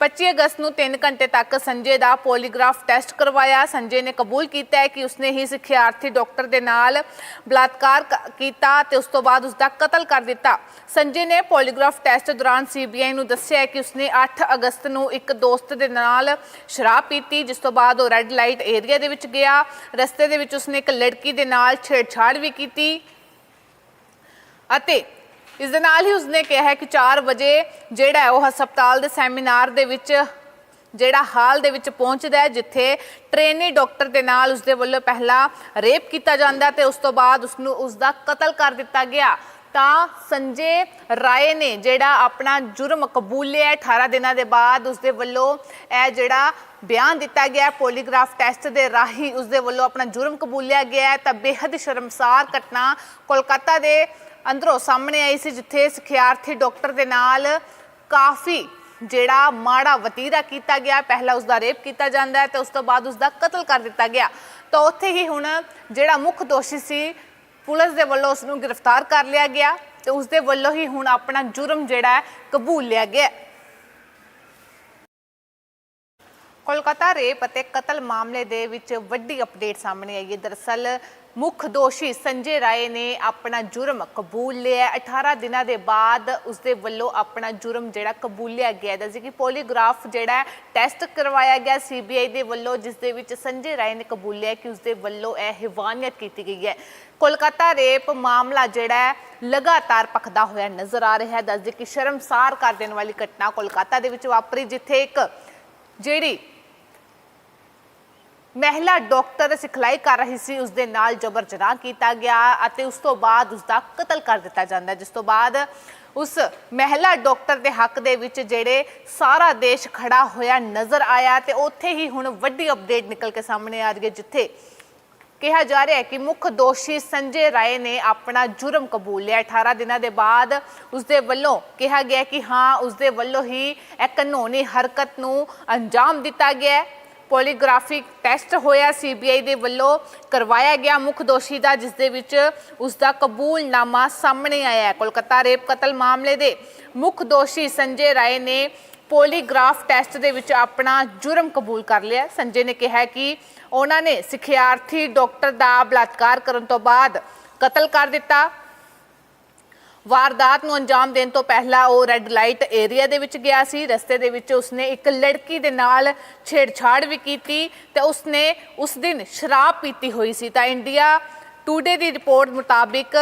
25 ਅਗਸਤ ਨੂੰ 3 ਘੰਟੇ ਤੱਕ ਸੰਜੇ ਦਾ ਪੋਲੀਗ੍ਰਾਫ ਟੈਸਟ ਕਰਵਾਇਆ ਸੰਜੇ ਨੇ ਕਬੂਲ ਕੀਤਾ ਹੈ ਕਿ ਉਸਨੇ ਹੀ ਸਿੱਖਿਆਰਥੀ ਡਾਕਟਰ ਦੇ ਨਾਲ ਬਲਾਤਕਾਰ ਕੀਤਾ ਤੇ ਉਸ ਤੋਂ ਬਾਅਦ ਉਸ ਦਾ ਕਤਲ ਕਰ ਦਿੱਤਾ ਸੰਜੇ ਨੇ ਪੋਲੀਗ੍ਰਾਫ ਟੈਸਟ ਦੌਰਾਨ ਸੀਬੀਆਈ ਨੂੰ ਦੱਸਿਆ ਕਿ ਉਸਨੇ 8 ਅਗਸਤ ਨੂੰ ਇੱਕ ਦੋਸਤ ਦੇ ਨਾਲ ਸ਼ਰਾਬ ਪੀਤੀ ਜਿਸ ਤੋਂ ਬਾਅਦ ਉਹ ਰੈੱਡ ਲਾਈਟ ਏਰੀਆ ਦੇ ਵਿੱਚ ਗਿਆ ਰਸਤੇ ਦੇ ਵਿੱਚ ਉਸਨੇ ਇੱਕ ਲੜਕੀ ਦੇ ਨਾਲ ਛੇੜਛਾੜ ਵੀ ਕੀਤੀ ਅਤੇ ਇਸ ਦੇ ਨਾਲ ਹੀ ਉਸਨੇ ਕਿਹਾ ਕਿ 4 ਵਜੇ ਜਿਹੜਾ ਉਹ ਹਸਪਤਾਲ ਦੇ ਸੈਮੀਨਾਰ ਦੇ ਵਿੱਚ, ਜਿਹੜਾ ਹਾਲ ਦੇ ਵਿੱਚ ਪਹੁੰਚਦਾ ਹੈ, ਜਿੱਥੇ ਟ੍ਰੇਨੀ ਡਾਕਟਰ ਦੇ ਨਾਲ ਉਸਦੇ ਵੱਲੋਂ ਪਹਿਲਾਂ ਰੇਪ ਕੀਤਾ ਜਾਂਦਾ ਤੇ ਉਸ ਤੋਂ ਬਾਅਦ ਉਸ ਨੂੰ ਉਸ ਦਾ ਕਤਲ ਕਰ ਦਿੱਤਾ ਗਿਆ। ਤਾਂ ਸੰਜੇ ਰਾਏ ਨੇ ਜਿਹੜਾ ਆਪਣਾ ਜੁਰਮ ਕਬੂਲਿਆ ਹੈ 18 ਦਿਨਾਂ ਦੇ ਬਾਅਦ ਉਸਦੇ ਵੱਲੋਂ ਇਹ ਜਿਹੜਾ ਬਿਆਨ ਦਿੱਤਾ ਗਿਆ ਪੋਲੀਗ੍ਰਾਫ ਟੈਸਟ ਦੇ ਰਾਹੀਂ ਉਸਦੇ ਵੱਲੋਂ ਆਪਣਾ ਜੁਰਮ ਕਬੂਲਿਆ ਗਿਆ ਤਾਂ ਬੇहद ਸ਼ਰਮਸਾਰ ਘਟਨਾ ਕੋਲਕਾਤਾ ਦੇ ਅੰਦਰੋਂ ਸਾਹਮਣੇ ਆਈ ਸੀ ਜਿੱਥੇ ਸਿਖਿਆਰਥੀ ਡਾਕਟਰ ਦੇ ਨਾਲ ਕਾਫੀ ਜਿਹੜਾ ਮਾੜਾ ਵਤੀਰਾ ਕੀਤਾ ਗਿਆ, ਪਹਿਲਾਂ ਉਸ ਦਾ ਰੇਪ ਕੀਤਾ ਜਾਂਦਾ ਹੈ ਤੇ ਉਸ ਤੋਂ ਬਾਅਦ ਉਸ ਦਾ ਕਤਲ ਕਰ ਦਿੱਤਾ ਗਿਆ। ਤਾਂ ਉੱਥੇ ਹੀ ਹੁਣ ਜਿਹੜਾ ਮੁੱਖ ਦੋਸ਼ੀ ਸੀ, ਪੁਲਿਸ ਦੇ ਵੱਲੋਂ ਉਸ ਨੂੰ ਗ੍ਰਿਫਤਾਰ ਕਰ ਲਿਆ ਗਿਆ ਤੇ ਉਸ ਦੇ ਵੱਲੋਂ ਹੀ ਹੁਣ ਆਪਣਾ ਜੁਰਮ ਜਿਹੜਾ ਹੈ ਕਬੂਲ ਲਿਆ ਗਿਆ ਹੈ। ਕੋਲਕਾਤਾ ਰੇਪ ਅਤੇ ਕਤਲ ਮਾਮਲੇ ਦੇ ਵਿੱਚ ਵੱਡੀ ਅਪਡੇਟ ਸਾਹਮਣੇ ਆਈ ਹੈ। ਦਰਅਸਲ, ਮੁੱਖ ਦੋਸ਼ੀ ਸੰਜੇ ਰਾਏ ਨੇ ਆਪਣਾ ਜੁਰਮ ਕਬੂਲ ਲਿਆ। ਹੈ। 18 ਦਿਨਾਂ ਦੇ ਬਾਅਦ ਉਸਦੇ ਵੱਲੋਂ ਆਪਣਾ ਜੁਰਮ ਜਿਹੜਾ ਕਬੂਲਿਆ ਗਿਆ। ਦੱਸੀ ਕਿ ਪੋਲੀਗ੍ਰਾਫ ਜਿਹੜਾ ਟੈਸਟ ਕਰਵਾਇਆ ਗਿਆ ਸੀਬੀਆਈ ਦੇ ਵੱਲੋਂ, ਜਿਸ ਦੇ ਵਿੱਚ ਸੰਜੇ ਰਾਏ ਨੇ ਕਬੂਲਿਆ ਕਿ ਉਸਦੇ ਵੱਲੋਂ ਇਹ ਹਿਵਾਨੀਅਤ ਕੀਤੀ ਗਈ ਹੈ। ਕੋਲਕਾਤਾ ਰੇਪ ਮਾਮਲਾ ਜਿਹੜਾ ਹੈ, ਲਗਾਤਾਰ ਪਖਦਾ ਹੋਇਆ ਨਜ਼ਰ ਆ ਰਿਹਾ ਹੈ। ਦੱਸਦੇ ਕਿ ਸ਼ਰਮਸਾਰ ਕਰ ਦੇਣ ਵਾਲੀ ਘਟਨਾ ਕੋਲਕਾਤਾ ਦੇ ਵਿੱਚ ਵਾਪਰੀ, ਜਿੱਥੇ ਇੱਕ ਜਿਹੜੀ ਮਹਿਲਾ ਡਾਕਟਰ ਸਿਖਲਾਈ ਕਰ ਰਹੀ ਸੀ ਉਸ ਦੇ ਨਾਲ ਜਬਰ ਜਨਾਹ ਕੀਤਾ ਗਿਆ ਅਤੇ ਉਸ ਤੋਂ ਬਾਅਦ ਉਸ ਦਾ ਕਤਲ ਕਰ ਦਿੱਤਾ ਜਾਂਦਾ ਜਿਸ ਤੋਂ ਬਾਅਦ ਉਸ ਮਹਿਲਾ ਡਾਕਟਰ ਦੇ ਹੱਕ ਦੇ ਵਿੱਚ ਜਿਹੜੇ ਸਾਰਾ ਦੇਸ਼ ਖੜਾ ਹੋਇਆ ਨਜ਼ਰ ਆਇਆ ਤੇ ਉੱਥੇ ਹੀ ਹੁਣ ਵੱਡੀ ਅਪਡੇਟ ਨਿਕਲ ਕੇ ਸਾਹਮਣੇ ਆ ਰਹੀ ਹੈ, ਜਿੱਥੇ ਕਿਹਾ ਜਾ ਰਿਹਾ ਹੈ ਕਿ ਮੁੱਖ ਦੋਸ਼ੀ ਸੰਜੇ ਰਾਏ ਨੇ ਆਪਣਾ ਜੁਰਮ ਕਬੂਲ ਲਿਆ। 18 ਦਿਨਾਂ ਦੇ ਬਾਅਦ ਉਸ ਦੇ ਵੱਲੋਂ ਕਿਹਾ ਗਿਆ ਕਿ ਹਾਂ ਉਸ ਦੇ ਵੱਲੋਂ ਹੀ ਇਹ ਕਾਨੂੰਨੀ ਹਰਕਤ ਨੂੰ ਅੰਜਾਮ ਦਿੱਤਾ ਗਿਆ ਹੈ। ਪੋਲੀਗ੍ਰਾਫਿਕ ਟੈਸਟ ਹੋਇਆ ਸੀਬੀਆਈ ਦੇ ਵੱਲੋਂ, ਕਰਵਾਇਆ ਗਿਆ ਮੁੱਖ ਦੋਸ਼ੀ ਦਾ ਜਿਸ ਦੇ ਵਿੱਚ ਉਸ ਦਾ ਕਬੂਲਨਾਮਾ ਸਾਹਮਣੇ ਆਇਆ ਹੈ। ਕੋਲਕਾਤਾ ਰੇਪ ਕਤਲ ਮਾਮਲੇ ਦੇ ਮੁੱਖ ਦੋਸ਼ੀ ਸੰਜੇ ਰਾਏ ਨੇ ਪੋਲੀਗ੍ਰਾਫ ਟੈਸਟ ਦੇ ਵਿੱਚ ਆਪਣਾ ਜੁਰਮ ਕਬੂਲ ਕਰ ਲਿਆ ਸੰਜੇ ਨੇ ਕਿਹਾ ਕਿ ਉਹਨਾਂ ਨੇ ਸਿਖਿਆਰਥੀ ਡਾਕਟਰ ਦਾ ਬਲਾਤਕਾਰ ਕਰਨ ਤੋਂ ਬਾਅਦ ਕਤਲ ਕਰ ਦਿੱਤਾ। ਵਾਰਦਾਤ ਨੂੰ ਅੰਜਾਮ ਦੇਣ ਤੋਂ ਪਹਿਲਾਂ ਉਹ ਰੈੱਡ ਲਾਈਟ ਏਰੀਆ ਦੇ ਵਿੱਚ ਗਿਆ ਸੀ। ਰਸਤੇ ਦੇ ਵਿੱਚ ਉਸਨੇ ਇੱਕ ਲੜਕੀ ਦੇ ਨਾਲ ਛੇੜਛਾੜ ਵੀ ਕੀਤੀ ਤੇ ਉਸਨੇ ਉਸ ਦਿਨ ਸ਼ਰਾਬ ਪੀਤੀ ਹੋਈ ਸੀ। ਤਾਂ ਇੰਡੀਆ ਟੂਡੇ ਦੀ ਰਿਪੋਰਟ ਮੁਤਾਬਿਕ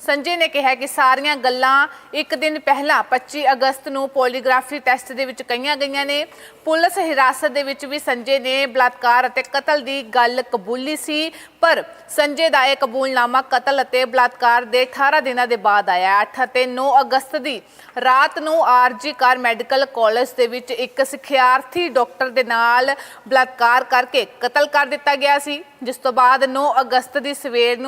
ਸੰਜੇ ਨੇ ਕਿਹਾ ਕਿ ਸਾਰੀਆਂ ਗੱਲਾਂ ਇੱਕ ਦਿਨ ਪਹਿਲਾਂ 25 ਅਗਸਤ ਨੂੰ ਪੋਲੀਗ੍ਰਾਫੀ ਟੈਸਟ ਦੇ ਵਿੱਚ ਕਹੀਆਂ ਗਈਆਂ ਨੇ। ਪੁਲਿਸ ਹਿਰਾਸਤ ਦੇ ਵਿੱਚ ਵੀ ਸੰਜੇ ਨੇ ਬਲਾਤਕਾਰ ਅਤੇ ਕਤਲ ਦੀ ਗੱਲ ਕਬੂਲੀ ਸੀ, ਪਰ ਸੰਜੇ ਦਾ ਇਹ ਕਬੂਲਨਾਮਾ ਕਤਲ ਅਤੇ ਬਲਾਤਕਾਰ ਦੇ 18 ਦਿਨਾਂ ਦੇ ਬਾਅਦ ਆਇਆ। 8 ਅਤੇ 9 ਅਗਸਤ ਦੀ ਰਾਤ ਨੂੰ ਆਰਜੀ ਕਾਰ ਮੈਡੀਕਲ ਕਾਲਜ ਦੇ ਵਿੱਚ ਇੱਕ ਸਿੱਖਿਆਰਥੀ ਡਾਕਟਰ ਦੇ ਨਾਲ ਬਲਾਤਕਾਰ ਕਰਕੇ ਕਤਲ ਕਰ ਦਿੱਤਾ ਗਿਆ ਸੀ, ਜਿਸ ਤੋਂ ਬਾਅਦ 9 ਅਗਸਤ ਦੀ ਸਵੇਰ ਨੂੰ